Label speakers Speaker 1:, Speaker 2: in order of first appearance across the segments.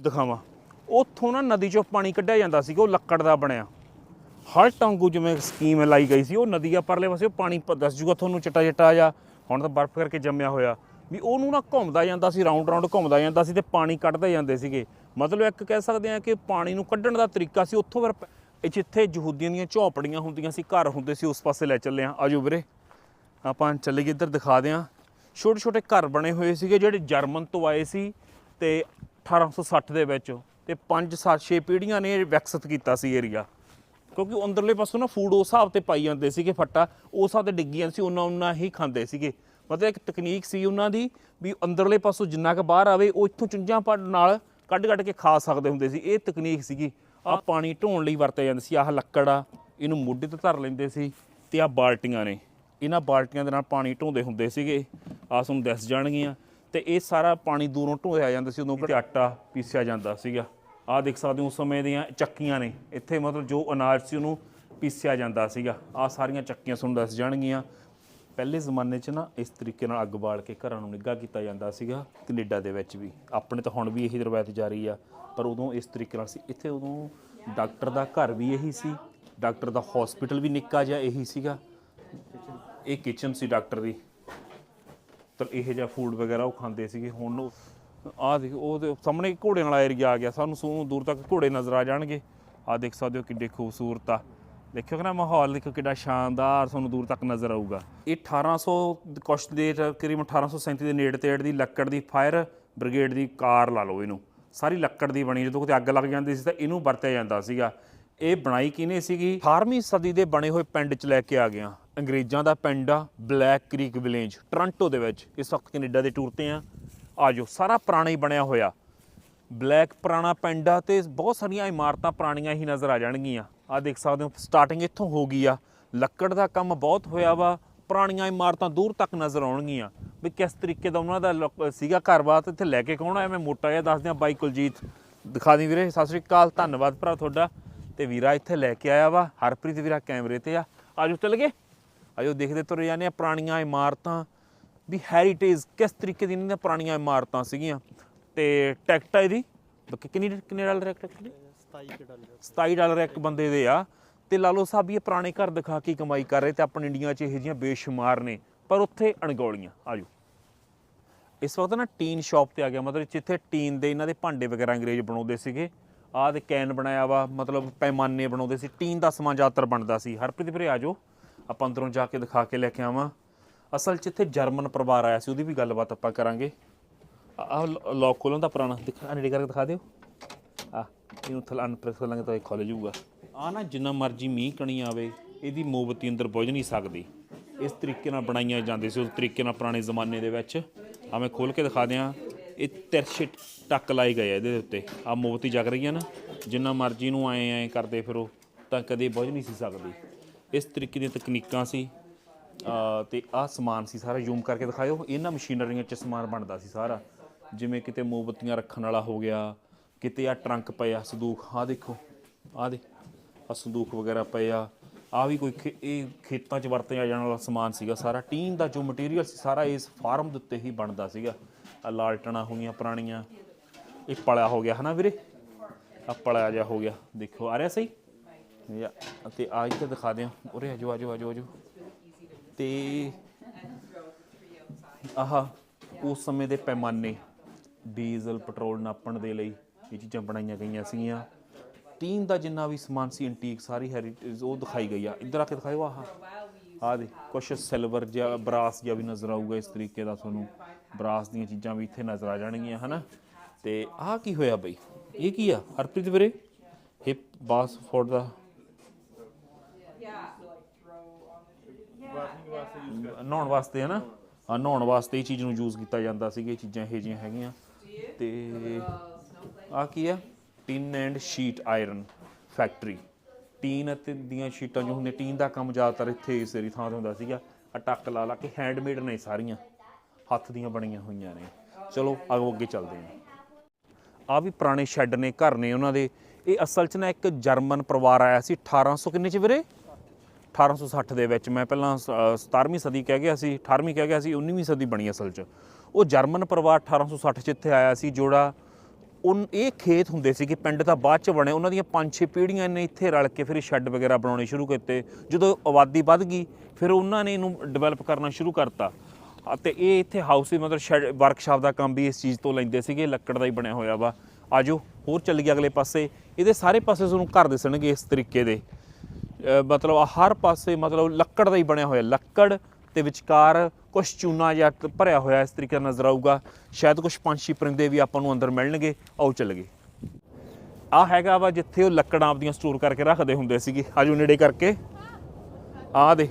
Speaker 1: ਦਿਖਾਵਾਂ। ਉੱਥੋਂ ਨਾ ਨਦੀ ਚੋਂ ਪਾਣੀ ਕੱਢਿਆ ਜਾਂਦਾ ਸੀਗਾ ਉਹ ਲੱਕੜ ਦਾ ਬਣਿਆ। ਹਰ ਟਾਂਗੂ ਜਿਵੇਂ ਸਕੀਮ ਲਾਈ ਗਈ ਸੀ, ਉਹ ਨਦੀ ਆ, ਪਰਲੇ ਪਾਸੇ ਉਹ ਪਾਣੀ ਪ- ਦੱਸ ਜੂਗਾ ਤੁਹਾਨੂੰ ਚਟਾ ਚਟਾ ਜਾਂ ਹੁਣ ਤਾਂ ਬਰਫ਼ ਕਰਕੇ ਜੰਮਿਆ ਹੋਇਆ। ਵੀ ਉਹਨੂੰ ਨਾ ਘੁੰਮਦਾ ਜਾਂਦਾ ਸੀ ਰਾਉਂਡ ਰਾਉਂਡ ਘੁੰਮਦਾ ਜਾਂਦਾ ਸੀ ਤੇ ਪਾਣੀ ਕੱਢਦੇ ਜਾਂਦੇ ਸੀਗੇ। ਮਤਲਬ ਇੱਕ ਕਹਿ ਸਕਦੇ ਆ ਕਿ ਪਾਣੀ ਨੂੰ ਕੱਢਣ ਦਾ ਤਰੀਕਾ ਸੀ, ਉੱਥੋਂ ਫਿਰ ਜਿੱਥੇ ਯਹੂਦੀਆਂ ਦੀਆਂ ਝੌਪੜੀਆਂ ਹੁੰਦੀਆਂ ਸੀ, ਘਰ ਹੁੰਦੇ ਸੀ, ਉਸ ਪਾਸੇ ਲੈ ਚੱਲੇ ਆ ਆਜੋ ਵੀਰੇ, ਆਪਾਂ ਚੱਲੇ ਇੱਧਰ ਦਿਖਾ ਦਿਆਂ। ਛੋਟੇ ਛੋਟੇ ਘਰ ਬਣੇ ਹੋਏ ਸੀਗੇ, ਜਿਹੜੇ ਜਰਮਨ ਤੋਂ ਆਏ ਸੀ ਤੇ 1860 ਦੇ ਵਿੱਚ ਤੇ 5 7 6 ਪੀੜ੍ਹੀਆਂ ਨੇ ਵਿਕਸਿਤ ਕੀਤਾ ਸੀ ਏਰੀਆ ਕਿਉਂਕਿ ਅੰਦਰਲੇ ਪਾਸੋਂ ਨਾ ਫੂਡ ਉਸ ਹਿਸਾਬ ਤੇ ਪਾਈ ਜਾਂਦੇ ਸੀਗੇ ਫੱਟਾ ਉਸ ਹਿਸਾਬ ਤੇ ਡਿੱਗੀਆਂ ਸੀ ਉਹਨਾਂ ਉਹਨਾਂ ਹੀ ਖਾਂਦੇ ਸੀਗੇ। ਮਤਲਬ ਇੱਕ ਤਕਨੀਕ ਸੀ ਉਹਨਾਂ ਦੀ ਵੀ ਅੰਦਰਲੇ ਪਾਸੋਂ ਜਿੰਨਾ ਕੁ ਬਾਹਰ ਆਵੇ ਉਹ ਇੱਥੋਂ ਚੁੰਝਾਂ ਪੜ ਨਾਲ ਕੱਢ ਕੱਢ ਕੇ ਖਾ ਸਕਦੇ ਹੁੰਦੇ ਸੀ। ਇਹ ਤਕਨੀਕ ਸੀਗੀ। ਆ ਪਾਣੀ ਢੋਣ ਲਈ ਵਰਤਿਆ ਜਾਂਦਾ ਸੀ ਆਹ ਲੱਕੜ ਆ ਇਹਨੂੰ ਮੋਢੇ ਤੇ ਧਰ ਲੈਂਦੇ ਸੀ ਤੇ ਆ ਬਾਲਟੀਆਂ ਨੇ। ਇਹਨਾਂ ਬਾਲਟੀਆਂ ਦੇ ਨਾਲ ਪਾਣੀ ਢੋਂਦੇ ਹੁੰਦੇ ਸੀਗੇ। ਆਹ ਤੁਹਾਨੂੰ ਦਿਸ ਜਾਣਗੀਆਂ। ਤੇ ਇਹ ਸਾਰਾ ਪਾਣੀ ਦੂਰੋਂ ਢੋਇਆ ਜਾਂਦਾ ਸੀ, ਉਦੋਂ ਕਿ ਆਟਾ ਪੀਸਿਆ ਜਾਂਦਾ ਸੀਗਾ। ਆਹ ਦੇਖ ਸਕਦੇ ਹੋ, ਉਸ ਸਮੇਂ ਦੀਆਂ ਚੱਕੀਆਂ ਨੇ। ਇੱਥੇ ਮਤਲਬ ਜੋ ਅਨਾਜ ਸੀ, ਉਹਨੂੰ ਪੀਸਿਆ ਜਾਂਦਾ ਸੀਗਾ। ਆਹ ਸਾਰੀਆਂ ਚੱਕੀਆਂ ਤੁਹਾਨੂੰ ਦੱਸ ਜਾਣਗੀਆਂ। ਪਹਿਲੇ ਜ਼ਮਾਨੇ 'ਚ ਨਾ ਇਸ ਤਰੀਕੇ ਨਾਲ ਅੱਗ ਬਾਲ ਕੇ ਘਰਾਂ ਨੂੰ ਨਿੱਘਾ ਕੀਤਾ ਜਾਂਦਾ ਸੀਗਾ, ਕੈਨੇਡਾ ਦੇ ਵਿੱਚ ਵੀ। ਆਪਣੇ ਤਾਂ ਹੁਣ ਵੀ ਇਹੀ ਰਵਾਇਤ ਜਾਰੀ ਆ, ਪਰ ਉਦੋਂ ਇਸ ਤਰੀਕੇ ਨਾਲ ਸੀ। ਇੱਥੇ ਉਦੋਂ ਡਾਕਟਰ ਦਾ ਘਰ ਵੀ ਇਹੀ ਸੀ, ਡਾਕਟਰ ਦਾ ਹਸਪੀਟਲ ਵੀ ਨਿੱਕਾ ਜਿਹਾ ਇਹੀ ਸੀਗਾ। ਇਹ ਕਿਚਨ ਸੀ ਡਾਕਟਰ ਦੀ। ਇਹੋ ਜਿਹਾ ਫੂਡ ਵਗੈਰਾ ਉਹ ਖਾਂਦੇ ਸੀਗੇ, ਹੁਣ ਆਹ ਦੇਖ, ਉਹਦੇ ਸਾਹਮਣੇ ਘੋੜੇ ਵਾਲਾ ਏਰੀਆ ਆ ਗਿਆ, ਸਾਨੂੰ ਸੂ ਦੂਰ ਤੱਕ ਘੋੜੇ ਨਜ਼ਰ ਆ ਜਾਣਗੇ। ਆਹ ਦੇਖ ਸਕਦੇ ਹੋ ਕਿੱਡੇ ਖੂਬਸੂਰਤ ਆ। ਦੇਖਿਓ ਕਿ ਨਾ ਮਾਹੌਲ ਦੇਖੋ ਕਿੱਡਾ ਸ਼ਾਨਦਾਰ ਤੁਹਾਨੂੰ ਦੂਰ ਤੱਕ ਨਜ਼ਰ ਆਊਗਾ। ਇਹ 1800 ਕੁਛ ਦੇ ਤਕਰੀਬਨ 1837 ਦੇ ਨੇੜੇ ਤੇੜ ਦੀ ਲੱਕੜ ਦੀ ਫਾਇਰ ਬ੍ਰਿਗੇਡ ਦੀ ਕਾਰ ਲਾ ਲਓ ਇਹਨੂੰ। ਸਾਰੀ ਲੱਕੜ ਦੀ ਬਣੀ, ਜਦੋਂ ਕਿਤੇ ਅੱਗ ਲੱਗ ਜਾਂਦੀ ਸੀ ਤਾਂ ਇਹਨੂੰ ਵਰਤਿਆ ਜਾਂਦਾ ਸੀਗਾ। ਇਹ ਬਣਾਈ ਕਿਹਨੇ ਸੀਗੀ? 18ਵੀਂ ਸਦੀ ਦੇ ਬਣੇ ਹੋਏ ਪਿੰਡ 'ਚ ਲੈ ਕੇ ਆ ਗਿਆ। ਅੰਗਰੇਜ਼ਾਂ ਦਾ ਪਿੰਡ ਆ ਬਲੈਕ ਕ੍ਰੀਕ ਵਿਲੇਜ, ਟੋਰਾਂਟੋ ਦੇ ਵਿੱਚ। ਇਸ ਵਕਤ ਕੈਨੇਡਾ ਦੇ ਟੂਰ ਤੇ ਆ। ਆਜੋ ਸਾਰਾ ਪੁਰਾਣਾ ਹੀ ਬਣਿਆ ਹੋਇਆ। ਬਲੈਕ ਪੁਰਾਣਾ ਪਿੰਡ ਆ ਤੇ ਬਹੁਤ ਸਾਰੀਆਂ ਇਮਾਰਤਾਂ ਪੁਰਾਣੀਆਂ ਹੀ ਨਜ਼ਰ ਆ ਜਾਣਗੀਆਂ। ਆ ਦੇਖ ਸਕਦੇ ਹੋ ਸਟਾਰਟਿੰਗ ਇੱਥੋਂ ਹੋ ਗਈ ਆ। ਲੱਕੜ ਦਾ ਕੰਮ ਬਹੁਤ ਹੋਇਆ ਵਾ, ਪੁਰਾਣੀਆਂ ਇਮਾਰਤਾਂ ਦੂਰ ਤੱਕ ਨਜ਼ਰ ਆਉਣਗੀਆਂ। ਵੀ ਕਿਸ ਤਰੀਕੇ ਦਾ ਉਹਨਾਂ ਦਾ ਲੋਕ- ਸੀਗਾ ਘਰ-ਬਾਰ ਇੱਥੇ ਲੈ ਕੇ ਕੌਣ ਆਇਆ? ਮੈਂ ਮੋਟਾ ਜਿਹਾ ਦੱਸਦਿਆਂ ਬਾਈ ਕੁਲਜੀਤ। ਦਿਖਾ ਦੀ ਵੀਰੇ, ਸਤਿ ਸ੍ਰੀ ਅਕਾਲ, ਧੰਨਵਾਦ ਭਰਾ ਤੁਹਾਡਾ। ਤੇ ਵੀਰਾ ਇੱਥੇ ਲੈ ਕੇ ਆਇਆ ਵਾ, ਹਰਪ੍ਰੀਤ ਵੀਰਾ ਕੈਮਰੇ ਤੇ ਆ। ਆਜੋ ਚੱਲ ਗਏ। ਆਜੋ ਦੇਖਦੇ ਤੁਰ ਜਾਂਦੇ ਆ ਪੁਰਾਣੀਆਂ ਇਮਾਰਤਾਂ। ਵੀ ਹੈਰੀਟੇਜ ਕਿਸ ਤਰੀਕੇ ਦੀ ਇਹਨਾਂ ਦੀਆਂ ਪੁਰਾਣੀਆਂ ਇਮਾਰਤਾਂ ਸੀਗੀਆਂ। ਤੇ ਟਿਕਟ ਆ ਇਹਦੀ। ਬਾਕੀ ਕਿੰਨੀ, ਕਿੰਨੇ ਡਾਲਰ ਹੈ ਟਿਕਟ ਦੀ? 27 ਡਾਲਰ ਇੱਕ ਬੰਦੇ ਦੇ ਆ। ਤੇ ਲਾਲੋ ਸਾਹਿਬ ਵੀ ਇਹ ਪੁਰਾਣੇ ਘਰ ਦਿਖਾ ਕੇ ਕਮਾਈ ਕਰ ਰਹੇ ਤੇ ਆਪਣੇ ਇੰਡੀਆ 'ਚ ਇਹੋ ਜਿਹੀਆਂ ਬੇਸ਼ੁਮਾਰ ਨੇ। ਪਰ ਉੱਥੇ ਅਣਗੌਲੀਆਂ। ਆਜੋ। ਇਸ ਵਕਤ ਨਾ ਟੀਨ ਸ਼ਾਪ ਤੇ ਆ ਗਿਆ। ਮਤਲਬ ਜਿੱਥੇ ਟੀਨ ਦੇ ਇਹਨਾਂ ਦੇ ਭਾਂਡੇ ਵਗੈਰਾ ਅੰਗਰੇਜ਼ ਬਣਾਉਂਦੇ ਸੀਗੇ। ਆਹ ਦੇ ਕੈਨ ਬਣਾਇਆ ਵਾ, ਮਤਲਬ ਪੈਮਾਨੇ ਬਣਾਉਂਦੇ ਸੀ, ਟੀਨ ਦਾ ਸਮਾਂ ਜ਼ਿਆਦਾਤਰ ਬਣਦਾ ਸੀ। ਹਰਪ੍ਰੀਤ ਵੀਰੇ ਆਜੋ ਆਪਾਂ ਅੰਦਰੋਂ ਜਾ ਕੇ ਦਿਖਾ ਕੇ ਲੈ ਕੇ ਆਵਾਂ। ਅਸਲ 'ਚ ਇੱਥੇ ਜਰਮਨ ਪਰਿਵਾਰ ਆਇਆ ਸੀ, ਉਹਦੀ ਵੀ ਗੱਲਬਾਤ ਆਪਾਂ ਕਰਾਂਗੇ। ਆਹ ਲੌਕ ਖੋਲਣ ਦਾ ਪੁਰਾਣਾ, ਦਿਖਾ, ਨੇੜੇ ਕਰਕੇ ਦਿਖਾ ਦਿਓ। ਆ ਇਹਨੂੰ ਥਲ ਅਨਪ੍ਰੈਸ ਕਰਾਂਗੇ ਤਾਂ ਇਹ ਖੁੱਲ ਜਾਊਗਾ। ਆ ਨਾ, ਜਿੰਨਾ ਮਰਜ਼ੀ ਮੀਂਹ ਕਣੀ ਆਵੇ, ਇਹਦੀ ਮੋਮਬਤੀ ਅੰਦਰ ਬੁਝ ਨਹੀਂ ਸਕਦੀ। ਇਸ ਤਰੀਕੇ ਨਾਲ ਬਣਾਈਆਂ ਜਾਂਦੇ ਸੀ, ਉਸ ਤਰੀਕੇ ਨਾਲ ਪੁਰਾਣੇ ਜ਼ਮਾਨੇ ਦੇ ਵਿੱਚ। ਆ ਮੈਂ ਖੋਲ ਕੇ ਦਿਖਾ ਦਿਆਂ। ਇਹ ਤਿਰਛੇ ਟੱਕ ਲਾਏ ਗਏ ਆ ਇਹਦੇ ਉੱਤੇ। ਆ ਮੋਮਬਤੀ ਜਗ ਰਹੀਆਂ ਨਾ ਜਿੰਨਾ ਮਰਜ਼ੀ ਨੂੰ ਆਏ ਐ ਕਰਦੇ ਫਿਰੋ ਤਾਂ ਕਦੇ ਬੁਝ ਨਹੀਂ ਸੀ ਸਕਦੀ। ਇਸ ਤਰੀਕੇ ਦੀਆਂ ਤਕਨੀਕਾਂ ਸੀ। ਅ, ਤੇ ਆਹ ਸਮਾਨ ਸੀ ਸਾਰਾ ਜ਼ੂਮ ਕਰਕੇ ਦਿਖਾਇਓ। ਇਹਨਾਂ ਮਸ਼ੀਨਰੀਆਂ 'ਚ ਸਮਾਨ ਬਣਦਾ ਸੀ ਸਾਰਾ। ਜਿਵੇਂ ਕਿਤੇ ਮੋਮਬੱਤੀਆਂ ਰੱਖਣ ਵਾਲਾ ਹੋ ਗਿਆ ਕਿਤੇ ਆ ਟਰੰਕ ਪਏ ਆ ਸੰਦੂਕ ਆਹ ਦੇਖੋ ਆਹ ਦੇ ਆ ਸੰਦੂਕ ਵਗੈਰਾ ਪਏ ਆ ਆ ਵੀ ਕੋਈ ਖੇ- ਇਹ ਖੇਤਾਂ 'ਚ ਵਰਤਿਆ ਜਾਣ ਵਾਲਾ ਸਮਾਨ ਸੀਗਾ ਸਾਰਾ। ਟੀਨ ਦਾ ਜੋ ਮਟੀਰੀਅਲ ਸੀ ਸਾਰਾ ਇਸ ਫਾਰਮ ਦੇ ਉੱਤੇ ਹੀ ਬਣਦਾ ਸੀਗਾ। ਆ ਲਾਲਟਣਾ ਹੋਈਆਂ ਪੁਰਾਣੀਆਂ। ਇਹ ਪਲਿਆ ਹੋ ਗਿਆ ਹਨਾ ਵੀਰੇ? ਆ ਪਲਿਆ ਜਿਹਾ ਹੋ ਗਿਆ। ਦੇਖੋ, ਆ ਰਿਹਾ ਸਹੀ? ਯਾ ਅਤੇ ਆ ਇੱਥੇ ਦਿਖਾ ਦਿਆਂ। ਉਰੇ ਆਜੋ ਆਜੋ ਆਜੋ ਆਜੋ ਤੇ ਆਹ, ਉਸ ਸਮੇਂ ਦੇ ਪੈਮਾਨੇ ਡੀਜ਼ਲ ਪੈਟਰੋਲ ਨਾਪਣ ਦੇ ਲਈ ਇਹ ਚੀਜ਼ਾਂ ਬਣਾਈਆਂ ਗਈਆਂ ਸੀਗੀਆਂ। ਟੀਨ ਦਾ ਜਿੰਨਾ ਵੀ ਸਮਾਨ ਸੀ ਐਂਟੀਕ ਸਾਰੀ ਹੈਰੀਟੇਜ ਉਹ ਦਿਖਾਈ ਗਈ ਆ। ਇੱਧਰ ਆ ਕੇ ਦਿਖਾਇਓ ਆਹ। ਆਹ ਦੇ ਕੁਛ ਸਿਲਵਰ ਜਾਂ ਬਰਾਸ ਜਾਂ ਵੀ ਨਜ਼ਰ ਆਊਗਾ ਇਸ ਤਰੀਕੇ ਦਾ ਤੁਹਾਨੂੰ। ਬਰਾਸ ਦੀਆਂ ਚੀਜ਼ਾਂ ਵੀ ਇੱਥੇ ਨਜ਼ਰ ਆ ਜਾਣਗੀਆਂ, ਹਨਾ? ਤੇ ਆਹ ਕੀ ਹੋਇਆ ਬਈ? ਇਹ ਕੀ ਆ? ਹਰਪ੍ਰੀਤ ਵੀਰੇ ਹਿਪ ਬਾਸ ਫੋਰ ਦਾ ਨਹਾਉਣ ਵਾਸਤੇ ਹੈ ਨਾ ਨਹਾਉਣ ਵਾਸਤੇ ਇਹ ਚੀਜ਼ ਨੂੰ ਯੂਜ਼ ਕੀਤਾ ਜਾਂਦਾ ਸੀ, ਇਹ ਚੀਜ਼ਾਂ ਇਹ ਜਿਹੀਆਂ ਹੈਗੀਆਂ। ਤੇ ਆ ਕੀ ਆ? Tin and sheet iron factory tin ਅਤੇ ਦੀਆਂ ਸ਼ੀਟਾਂ ਜੋ ਹੁੰਦੀਆਂ ਟੀਨ ਦਾ ਕੰਮ ਜ਼ਿਆਦਾਤਰ ਇੱਥੇ ਇਸ ਏਰੀ ਥਾਂ ਤੇ ਹੁੰਦਾ ਸੀਗਾ। ਆ ਟੱਕ ਲਾ ਲਾ ਕੇ ਹੈਂਡਮੇਡ ਨੇ ਸਾਰੀਆਂ। ਹੱਥ ਦੀਆਂ ਬਣੀਆਂ ਹੋਈਆਂ ਨੇ। ਚਲੋ ਆਗੋ ਅੱਗੇ ਚੱਲਦੇ ਹਾਂ। ਆ ਵੀ ਪੁਰਾਣੇ ਸ਼ੈੱਡ ਨੇ ਘਰ ਨੇ ਉਹਨਾਂ ਦੇ। ਇਹ ਅਸਲ 'ਚ ਨਾ ਇੱਕ ਜਰਮਨ ਪਰਿਵਾਰ ਆਇਆ ਸੀ 1800 ਕਿੰਨੇ 'ਚ ਵੀਰੇ? 1860 ਦੇ ਵਿੱਚ। ਮੈਂ ਪਹਿਲਾਂ ਸ- ਅ, 17ਵੀਂ ਸਦੀ ਕਹਿ ਗਿਆ ਸੀ 18ਵੀਂ ਕਹਿ ਗਿਆ ਸੀ 19ਵੀਂ ਸਦੀ ਬਣੀ ਅਸਲ 'ਚ। ਉਹ ਜਰਮਨ ਪਰਿਵਾਰ 1860 'ਚ ਇੱਥੇ ਆਇਆ ਸੀ ਜੋੜਾ ਉਨ ਇਹ ਖੇਤ ਹੁੰਦੇ ਸੀ ਕਿ ਪਿੰਡ ਤਾਂ ਬਾਅਦ ਚ ਬਣੇ। ਉਹਨਾਂ ਦੀਆਂ ਪੰਜ ਛੇ ਪੀੜ੍ਹੀਆਂ ਨੇ ਇੱਥੇ ਰਲ ਕੇ ਫਿਰ ਸ਼ੈੱਡ ਵਗੈਰਾ ਬਣਾਉਣੇ ਸ਼ੁਰੂ ਕੀਤੇ। ਜਦੋਂ ਆਬਾਦੀ ਵੱਧ ਗਈ ਫਿਰ ਉਹਨਾਂ ਨੇ ਇਹਨੂੰ ਡਿਵੈਲਪ ਕਰਨਾ ਸ਼ੁਰੂ ਕਰਤਾ। ਅਤੇ ਇਹ ਇੱਥੇ ਹਾਊਸ ਮਤਲਬ ਸ਼ੈੱਡ ਵਰਕਸ਼ਾਪ ਦਾ ਕੰਮ ਵੀ ਇਸ ਚੀਜ਼ ਤੋਂ ਲੈਂਦੇ ਸੀਗੇ, ਲੱਕੜ ਦਾ ਹੀ ਬਣਿਆ ਹੋਇਆ ਵਾ। ਆਜੋ, ਹੋਰ ਚੱਲ ਗਿਆ ਅਗਲੇ ਪਾਸੇ। ਇਹਦੇ ਸਾਰੇ ਪਾਸੇ ਤੁਹਾਨੂੰ ਘਰ ਦਿਸਣਗੇ ਇਸ ਤਰੀਕੇ ਦੇ। ਮਤਲਬ ਹਰ ਪਾਸੇ ਮਤਲਬ ਲੱਕੜ ਦਾ ਹੀ ਬਣਿਆ ਹੋਇਆ। ਲੱਕੜ ਤੇ ਵਿਚਕਾਰ ਕੁਝ ਚੂਨਾ ਜਾਂ ਭਰਿਆ ਹੋਇਆ ਇਸ ਤਰੀਕੇ ਨਾਲ ਨਜ਼ਰ ਆਊਗਾ। ਸ਼ਾਇਦ ਕੁਝ ਪੰਛੀ ਪਰਿੰਦੇ ਵੀ ਆਪਾਂ ਨੂੰ ਅੰਦਰ ਮਿਲਣਗੇ। ਆਓ ਚੱਲਗੇ ਆ ਹੈਗਾ ਵਾ ਜਿੱਥੇ ਉਹ ਲੱਕੜਾਂ ਆਪਦੀਆਂ ਸਟੋਰ ਕਰਕੇ ਰੱਖਦੇ ਹੁੰਦੇ ਸੀਗੇ। ਆਜੋ ਨੇੜੇ ਕਰਕੇ। ਆ ਦੇ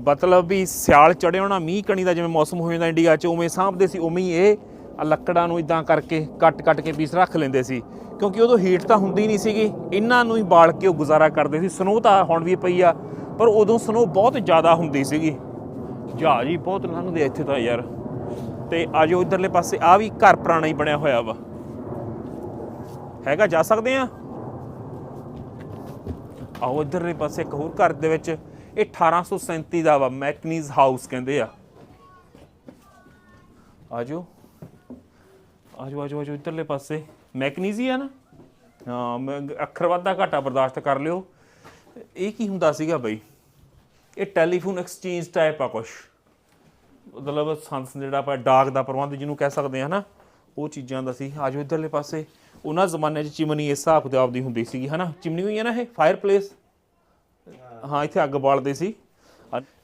Speaker 1: ਮਤਲਬ ਵੀ ਸਿਆਲ ਚੜਿਆ ਹੋਣਾ, ਮੀਂਹ ਕਣੀ ਦਾ ਜਿਵੇਂ ਮੌਸਮ ਹੋ ਜਾਂਦਾ ਇੰਡੀਆ 'ਚ, ਉਵੇਂ ਸਾਂਭਦੇ ਸੀ, ਉਵੇਂ ਹੀ ਇਹ ਲੱਕੜਾਂ ਨੂੰ ਇਦਾਂ ਕਰਕੇ ਕੱਟ-ਕੱਟ ਕੇ ਪੀਸ ਰੱਖ ਲੈਂਦੇ ਸੀ। ਕਿਉਂਕਿ ਉਦੋਂ ਹੀਟ ਤਾਂ ਹੁੰਦੀ ਨਹੀਂ ਸੀਗੀ, ਇਹਨਾਂ ਨੂੰ ਹੀ ਬਾਲ ਕੇ ਉਹ ਗੁਜ਼ਾਰਾ ਕਰਦੇ ਸੀ। ਸਨੋ ਤਾਂ ਹੁਣ ਵੀ ਪਈ ਆ, ਪਰ ਉਦੋਂ ਸਨੋ ਬਹੁਤ ਜ਼ਿਆਦਾ ਹੁੰਦੀ ਸੀਗੀ। ਜਹਾਜ਼ ਹੀ ਬਹੁਤ ਲੰਘਦੇ ਆ ਇੱਥੇ ਤਾਂ ਯਾਰ। ਤੇ ਆਜੋ ਇਧਰਲੇ ਪਾਸੇ ਆ ਵੀ ਘਰ ਪੁਰਾਣਾ ਹੀ ਬਣਿਆ ਹੋਇਆ ਵਾ। ਹੈਗਾ, ਜਾ ਸਕਦੇ ਆ? ਆਓ ਇਧਰਲੇ ਪਾਸੇ, ਇੱਕ ਹੋਰ ਘਰ ਦੇ ਵਿੱਚ। ਇਹ 1837 ਦਾ ਵਾ, ਮੈਕਨੀਜ਼ ਹਾਊਸ ਕਹਿੰਦੇ ਆ। ਆਜੋ। ਆਜੋ ਆਜੋ ਆਜੋ, ਇੱਧਰਲੇ ਪਾਸੇ। ਮੈਕਨੀਜ਼ ਹੀ ਆ ਨਾ? ਹਾਂ, ਮੈਂ ਅੱਖਰ ਵਾਧਾ ਘਾਟਾ ਬਰਦਾਸ਼ਤ ਕਰ ਲਿਓ। ਇਹ ਕੀ ਹੁੰਦਾ ਸੀਗਾ ਬਈ? ਇਹ ਟੈਲੀਫੋਨ ਐਕਸਚੇਂਜ ਟਾਈਪ ਆ ਕੁਛ। ਮਤਲਬ ਸੰਸ ਜਿਹੜਾ ਆਪਾਂ ਡਾਕ ਦਾ ਪ੍ਰਬੰਧ ਜਿਹਨੂੰ ਕਹਿ ਸਕਦੇ ਆ ਨਾ ਉਹ ਚੀਜ਼ਾਂ ਦਾ ਸੀ। ਆਜੋ ਇੱਧਰਲੇ ਪਾਸੇ। ਉਹਨਾਂ ਜ਼ਮਾਨੇ 'ਚ ਚਿਮਨੀ ਇਸ ਹਿਸਾਬ ਕਿਤਾਬ ਆਪਦੀ ਹੁੰਦੀ ਸੀਗੀ ਹਨਾ। ਚਿਮਨੀ ਹੋਈ ਹੈ ਨਾ ਇਹ? ਫਾਇਰ ਪਲੇਸ ਹਾਂ, ਇੱਥੇ ਅੱਗ ਬਾਲਦੇ ਸੀ।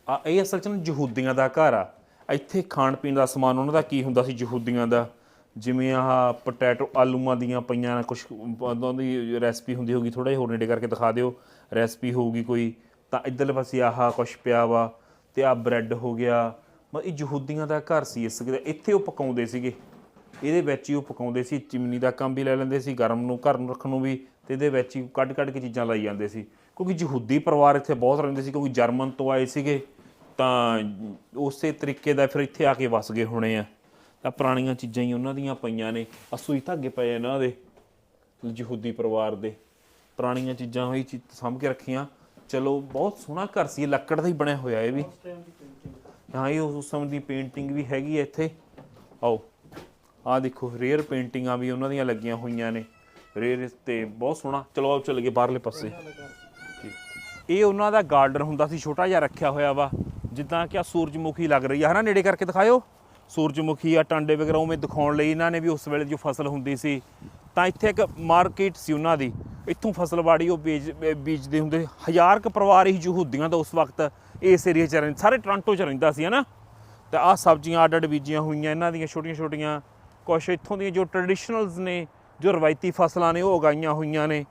Speaker 1: ਆ- ਇਹ ਅਸਲ 'ਚ ਨਾ ਯਹੂਦੀਆਂ ਦਾ ਘਰ ਆ। ਇੱਥੇ ਖਾਣ ਪੀਣ ਦਾ ਸਮਾਨ ਉਹਨਾਂ ਦਾ ਕੀ ਹੁੰਦਾ ਸੀ, ਯਹੂਦੀਆਂ ਦਾ? ਜਿਵੇਂ ਆਹ ਪੋਟੈਟੋ ਆਲੂਆਂ ਦੀਆਂ ਪਈਆਂ ਕੁਝ ਉਹਨਾਂ ਦੀ ਰੈਸਪੀ ਹੁੰਦੀ ਹੋਗੀ ਥੋੜਾ ਜਿਹਾ ਹੋਰ ਨੇੜੇ ਕਰਕੇ ਦਿਖਾ ਦਿਓ। ਰੈਸਪੀ ਹੋਊਗੀ ਕੋਈ, ਤਾਂ ਇੱਧਰਲੇ ਪਾਸੇ ਆਹ ਕੁਝ ਪਿਆ ਵਾ ਤੇ ਆ ਬ੍ਰੈਡ ਹੋ ਗਿਆ। ਮਤਲਬ ਇਹ ਯਹੂਦੀਆਂ ਦਾ ਘਰ ਸੀ, ਇਸ ਕਿਤੇ ਇੱਥੇ ਉਹ ਪਕਾਉਂਦੇ ਸੀਗੇ। ਇਹਦੇ ਵਿੱਚ ਹੀ ਉਹ ਪਕਾਉਂਦੇ ਸੀ, ਚਿਮਨੀ ਦਾ ਕੰਮ ਵੀ ਲੈ ਲੈਂਦੇ ਸੀ, ਗਰਮ ਨੂੰ, ਘਰ ਨੂੰ ਰੱਖਣ ਨੂੰ ਵੀ, ਤੇ ਇਹਦੇ ਵਿੱਚ ਹੀ ਕੱਢ ਕੱਢ ਕੇ ਚੀਜ਼ਾਂ ਲਾਈ ਜਾਂਦੇ ਸੀ। ਕਿਉਂਕਿ ਯਹੂਦੀ ਪਰਿਵਾਰ ਇੱਥੇ ਬਹੁਤ ਰਹਿੰਦੇ ਸੀ, ਕਿਉਂਕਿ ਜਰਮਨ ਤੋਂ ਆਏ ਸੀਗੇ, ਤਾਂ ਉਸੇ ਤਰੀਕੇ ਦਾ ਫਿਰ ਇੱਥੇ ਆ ਕੇ ਵਸ ਗਏ ਹੋਣੇ ਆ। ਤਾਂ ਪੁਰਾਣੀਆਂ ਚੀਜ਼ਾਂ ਹੀ ਉਹਨਾਂ ਦੀਆਂ ਪਈਆਂ ਨੇ। ਅਸੂਈ ਧਾਗੇ ਪਏ ਇਹਨਾਂ ਦੇ, ਯਹੂਦੀ ਪਰਿਵਾਰ ਦੇ। ਪੁਰਾਣੀਆਂ ਚੀਜ਼ਾਂ ਹੋਈ ਚੀਜ਼ ਸਾਂਭ ਕੇ ਰੱਖੀਆਂ। ਚਲੋ, ਬਹੁਤ ਸੋਹਣਾ ਘਰ ਸੀ ਲੱਕੜ ਦਾ ਹੀ ਬਣਿਆ ਹੋਇਆ ਇਹ ਵੀ। ਹਾਂ, ਇਹ ਉਸ ਸਮੇਂ ਦੀ ਪੇਂਟਿੰਗ ਵੀ ਹੈਗੀ ਹੈ ਇੱਥੇ। ਆਓ, ਆਹ ਦੇਖੋ ਰੇਅਰ ਪੇਂਟਿੰਗਾਂ ਵੀ ਉਹਨਾਂ ਦੀਆਂ ਲੱਗੀਆਂ ਹੋਈਆਂ ਨੇ। ਰੇਅਰ ਤੇ ਬਹੁਤ ਸੋਹਣਾ। ਚਲੋ, ਆਓ ਚੱਲ ਗਏ ਬਾਹਰਲੇ ਪਾਸੇ। ਇਹ ਉਹਨਾਂ ਦਾ ਗਾਰਡਨ ਹੁੰਦਾ ਸੀ, ਛੋਟਾ ਜਿਹਾ ਰੱਖਿਆ ਹੋਇਆ ਵਾ, ਜਿੱਦਾਂ ਕਿ ਆ ਸੂਰਜਮੁਖੀ ਲੱਗ ਰਹੀ ਆ। ਹਨਾ, ਨੇੜੇ ਕਰਕੇ ਦਿਖਾਇਓ। ਸੂਰਜਮੁਖੀ ਆ, ਟਾਂਡੇ ਵਗੈਰਾ ਉਵੇਂ ਦਿਖਾਉਣ ਲਈ ਇਹਨਾਂ ਨੇ ਵੀ ਉਸ ਵੇਲੇ ਜੋ ਫਸਲ ਹੁੰਦੀ ਸੀ, ਤਾਂ ਇੱਥੇ ਇੱਕ ਮਾਰਕੀਟ ਸੀ ਉਹਨਾਂ ਦੀ। ਇੱਥੋਂ ਫਸਲਵਾੜੀ ਉਹ ਬੀਜ ਬੀਜਦੇ ਹੁੰਦੇ। ਹਜ਼ਾਰ ਕ ਪਰਿਵਾਰ ਹੀ ਯਹੂਦੀਆਂ ਦਾ ਉਸ ਵਕਤ ਇਸ ਏਰੀਆ 'ਚ ਰਹਿੰਦੇ, ਸਾਰੇ ਟੋਰਾਂਟੋ 'ਚ ਰਹਿੰਦਾ ਸੀ, ਹਨਾ। ਤੇ ਆਹ ਸਬਜ਼ੀਆਂ ਅੱਡ ਅੱਡ ਬੀਜੀਆਂ ਹੋਈਆਂ, ਇਹਨਾਂ ਦੀਆਂ ਛੋਟੀਆਂ ਛੋਟੀਆਂ ਕੁਛ ਇੱਥੋਂ ਦੀਆਂ ਜੋ ਟ੍ਰੈਡੀਸ਼ਨਲਸ ਨੇ, ਜੋ ਰਵਾਇਤੀ ਫਸਲਾਂ ਨੇ, ਉਹ ਉਗਾਈਆਂ ਹੋਈਆਂ ਨੇ।